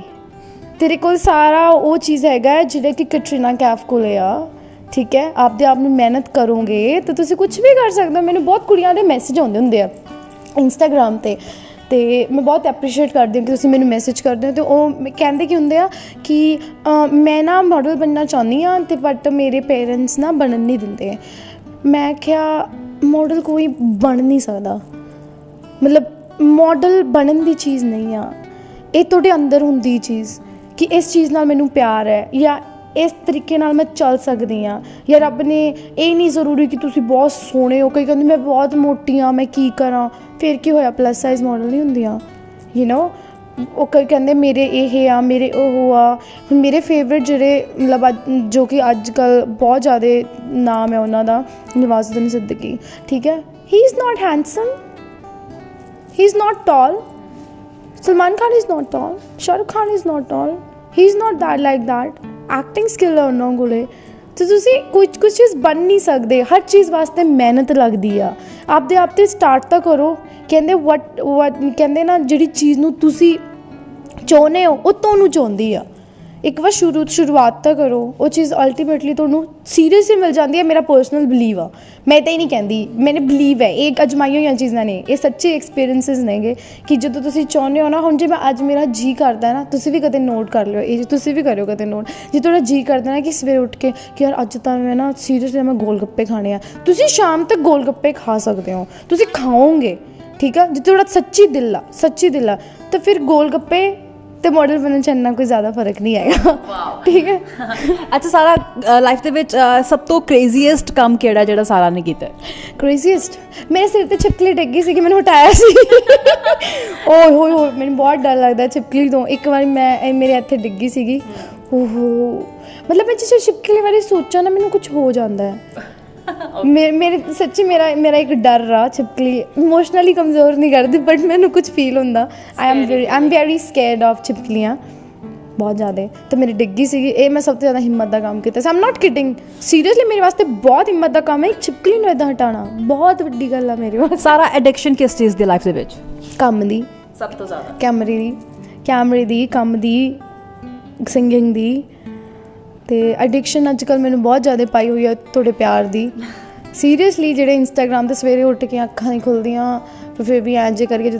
ਤੇਰੇ ਕੋਲ ਸਾਰਾ ਉਹ ਚੀਜ਼ ਹੈਗਾ ਹੈ ਜਿਹੜਾ ਕਿ ਕੈਟਰੀਨਾ ਕੈਫ ਕੋਲੇ ਆ, ਠੀਕ ਹੈ? ਆਪਦੇ ਆਪ ਨੂੰ ਮਿਹਨਤ ਕਰੋਗੇ ਤਾਂ ਤੁਸੀਂ ਕੁਝ ਵੀ ਕਰ ਸਕਦੇ ਹੋ। ਮੈਨੂੰ ਬਹੁਤ ਕੁੜੀਆਂ ਦੇ ਮੈਸੇਜ ਆਉਂਦੇ ਹੁੰਦੇ ਆ ਇੰਸਟਾਗ੍ਰam ਤੇ। ਤੇ ਮੈਂ ਬਹੁਤ ਐਪਰੀਸ਼ੀਏਟ ਕਰਦੀ ਹਾਂ ਕਿ ਤੁਸੀਂ ਮੈਨੂੰ ਮੈਸੇਜ ਕਰਦੇ ਹੋ। ਤੇ ਉਹ ਮ- ਕਹਿੰਦੇ ਕੀ ਹੁੰਦੇ ਆ ਕਿ ਮੈਂ ਨਾ ਮਾਡਲ ਬਣਨਾ ਚਾਹੁੰਦੀ ਆ ਤੇ ਬਟ ਮੇਰੇ ਪੇਰੈਂਟਸ ਨਾ ਬਣਨ ਨਹੀਂ ਦਿੰਦੇ। ਮੈਂ ਕਿਹਾ ਮਾਡਲ ਕੋਈ ਬਣ ਨਹੀਂ ਸਕਦਾ। ਮਤਲਬ ਮਾਡਲ ਬਣਨ ਦੀ ਚੀਜ਼ ਨਹੀਂ ਆ। ਇਹ ਤੁਹਾਡੇ ਅੰਦਰ ਹੁੰਦੀ ਚੀਜ਼। ਕਿ ਇਸ ਚੀਜ਼ ਨਾਲ ਮੈਨੂੰ ਪਿਆਰ ਹੈ ਜਾਂ ਇਸ ਤਰੀਕੇ ਨਾਲ ਮੈਂ ਚੱਲ ਸਕਦੀ ਆ ਜਾਂ ਰੱਬ ਨੇ ਇਹ ਨਹੀਂ ਜ਼ਰੂਰੀ ਕਿ ਤੁਸੀਂ ਬਹੁਤ ਸੋਹਣੇ ਹੋ, ਕਈ ਕਹਿੰਦੇ ਮੈਂ ਬਹੁਤ ਮੋਟੀ ਆ ਮੈਂ ਕੀ ਕਰਾਂ? ਫਿਰ ਕੀ ਹੋਇਆ? ਪਲੱਸ ਸਾਈਜ਼ ਮਾਡਲ ਨਹੀਂ ਹੁੰਦੀਆਂ। ਯੂ نو ਉਹ ਕਈ ਕਹਿੰਦੇ ਮੇਰੇ ਇਹ ਆ, ਮੇਰੇ ਉਹ ਆ। ਹੁਣ ਮੇਰੇ ਫੇਵਰਿਟ ਜਿਹੜੇ ਮਤਲਬ ਅੱਜ- ਜੋ ਕਿ ਅੱਜ ਕੱਲ ਬਹੁਤ ਜ਼ਿਆਦਾ ਨਾਮ ਹੈ ਉਹਨਾਂ ਦਾ ਨਵਾਜ਼ੁਦੀਨ ਸਿੱਦੀਕੀ ਠੀਕ ਹੈ? He is not handsome he is not tall. Salman Khan is not tall. Shahrukh Khan is is not he is is that like that acting skill skill ਉਹਨਾਂ ਕੋਲੇ। ਤੇ ਤੁਸੀਂ ਕੁਝ ਕੁਝ ਚੀਜ਼ ਬਣ ਨਹੀਂ ਸਕਦੇ। ਹਰ ਚੀਜ਼ ਵਾਸਤੇ ਮਿਹਨਤ ਲੱਗਦੀ ਆ। ਆਪਦੇ ਆਪ ਤੇ ਸਟਾਰਟ ਤਾਂ ਕਰੋ। ਕਹਿੰਦੇ ਵਟ ਵਟ ਕਹਿੰਦੇ ਨਾ ਜਿਹੜੀ ਚੀਜ਼ ਨੂੰ ਤੁਸੀਂ ਚਾਹੁੰਦੇ ਹੋ, ਉਹ ਤੁਹਾਨੂੰ ਚਾਹੁੰਦੀ ਆ। ਇੱਕ ਵਾਰ ਸ਼ੁਰੂ ਸ਼ੁਰੂਆਤ ਤਾਂ ਕਰੋ। ਉਹ ਚੀਜ਼ ਅਲਟੀਮੇਟਲੀ ਤੁਹਾਨੂੰ ਸੀਰੀਅਸਲੀ ਮਿਲ ਜਾਂਦੀ ਹੈ, ਮੇਰਾ ਪਰਸਨਲ ਬਲੀਵ ਆ। ਮੈਂ ਤਾਂ ਹੀ ਨਹੀਂ ਕਹਿੰਦੀ, ਮੈਨੇ ਬਲੀਵ ਹੈ, ਇਹ ਅਜਮਾਈ ਹੋਈਆਂ ਚੀਜ਼ਾਂ ਨੇ, ਇਹ ਸੱਚੇ ਐਕਸਪੀਰੀਐਂਸਸ ਨੇਗੇ ਕਿ ਜਦੋਂ ਤੁਸੀਂ ਚਾਹੁੰਦੇ ਹੋ ਨਾ, ਹੁਣ ਜੇ ਮੈਂ ਅੱਜ ਮੇਰਾ ਜੀ ਕਰਦਾ ਨਾ, ਤੁਸੀਂ ਵੀ ਕਦੇ ਨੋਟ ਕਰ ਲਿਓ, ਇਹ ਤੁਸੀਂ ਵੀ ਕਰਿਓ ਕਦੇ ਨੋਟ ਜੇ ਤੁਹਾਡਾ ਜੀ ਕਰਦਾ ਨਾ ਕਿ ਸਵੇਰੇ ਉੱਠ ਕੇ ਕਿ ਯਾਰ ਅੱਜ ਤਾਂ ਮੈਂ ਨਾ ਸੀਰੀਅਸਲੀ ਮੈਂ ਗੋਲ ਗੱਪੇ ਖਾਣੇ ਆ, ਤੁਸੀਂ ਸ਼ਾਮ ਤੱਕ ਗੋਲ ਗੱਪੇ ਖਾ ਸਕਦੇ ਹੋ, ਤੁਸੀਂ ਖਾਓਗੇ, ਠੀਕ ਆ? ਜੇ ਤੁਹਾਡਾ ਸੱਚੀ ਦਿਲ ਆ, ਸੱਚੀ ਦਿਲ ਆ, ਤਾਂ ਫਿਰ ਗੋਲ ਗੱਪੇ ਤੇ ਮਾਡਲ ਬਣਨ ਚ ਇੰਨਾ ਕੋਈ ਜ਼ਿਆਦਾ ਫ਼ਰਕ ਨਹੀਂ ਆਏਗਾ ਠੀਕ ਹੈ? [LAUGHS] ਅੱਛਾ ਸਾਰਾ ਲਾਈਫ ਦੇ ਵਿੱਚ ਸਭ ਤੋਂ ਕ੍ਰੇਜ਼ੀਐਸਟ ਕੰਮ ਕਿਹੜਾ ਜਿਹੜਾ ਸਾਰਾ ਨੇ ਕੀਤਾ? ਕ੍ਰੇਜ਼ੀਐਸਟ ਮੇਰੇ ਸਿਰ ਤੇ ਛਿਪਕਲੀ ਡਿੱਗੀ ਸੀ ਕਿ ਮੈਨੂੰ ਹਟਾਇਆ ਸੀ। [LAUGHS] ਓਏ ਹੋਏ ਹੋਏ ਮੈਨੂੰ ਬਹੁਤ ਡਰ ਲੱਗਦਾ ਛਿਪਕਲੀ ਤੋਂ। ਇੱਕ ਵਾਰ ਮੈਂ ਮੇਰੇ ਇੱਥੇ ਡਿੱਗੀ ਸੀਗੀ। ਓਹੋ। ਮਤਲਬ ਮੈਂ ਜੇ ਛਿਪਕਲੀ ਬਾਰੇ ਸੋਚਾਂ ਨਾ ਮੈਨੂੰ ਕੁਝ ਹੋ ਜਾਂਦਾ ਹੈ। ਮੇਰੇ ਮੇਰੇ ਸੱਚੀ ਮੇਰਾ ਮੇਰਾ ਇੱਕ ਡਰ ਆ ਛਿਪਕਲੀ। ਇਮੋਸ਼ਨਲੀ ਕਮਜ਼ੋਰ ਨਹੀਂ ਕਰਦੀ ਬਟ ਮੈਨੂੰ ਕੁਝ ਫੀਲ ਹੁੰਦਾ। I am very I am very scared of ਛਿਪਕਲੀਆਂ। ਬਹੁਤ ਜ਼ਿਆਦਾ। ਤੇ ਮੇਰੀ ਡਿੱਗੀ ਸੀਗੀ। ਇਹ ਮੈਂ ਸਭ ਤੋਂ ਜ਼ਿਆਦਾ ਹਿੰਮਤ ਦਾ ਕੰਮ ਕੀਤਾ ਸੀ। ਆਮ ਨਾਟ ਕਿਡਿੰਗ ਸੀਰੀਅਸਲੀ ਮੇਰੇ ਵਾਸਤੇ ਬਹੁਤ ਹਿੰਮਤ ਦਾ ਕੰਮ ਹੈ। ਇੱਕ ਛਿਪਕਲੀ ਨੂੰ ਇਦਾਂ ਹਟਾਉਣਾ। ਬਹੁਤ ਵੱਡੀ ਗੱਲ ਆ ਮੇਰੇ ਵਾਸਤੇ। ਸਾਰਾ ਐਡਿਕਸ਼ਨ ਕਿਸ ਚੀਜ਼ ਦੀ ਲਾਈਫ ਦੇ ਵਿੱਚ? ਕੰਮ ਦੀ। ਸਭ ਤੋਂ ਜ਼ਿਆਦਾ। ਕੈਮਰੇ ਦੀ। ਕੈਮਰੇ ਦੀ ਕੰਮ ਦੀ। ਸਿੰਗਿੰਗ ਦੀ। ਤੇ ਐਡਿਕਸ਼ਨ ਅੱਜ ਕੱਲ ਮੈਨੂੰ ਬਹੁਤ ਜ਼ਿਆਦਾ ਪਾਈ ਹੋਈ ਹੈ ਤੁਹਾਡੇ ਪਿਆਰ ਦੀ। ਸੀਰੀਅਸਲੀ ਜਿਹੜੇ ਇੰਸਟਾਗ੍ਰam ਤੇ ਸਵੇਰੇ ਉੱਠ ਕੇ ਅੱਖਾਂ ਨਹੀਂ ਖੁੱਲਦੀਆਂ, ਫਿਰ ਵੀ ਐਂ ਜੇ ਕਰਕੇ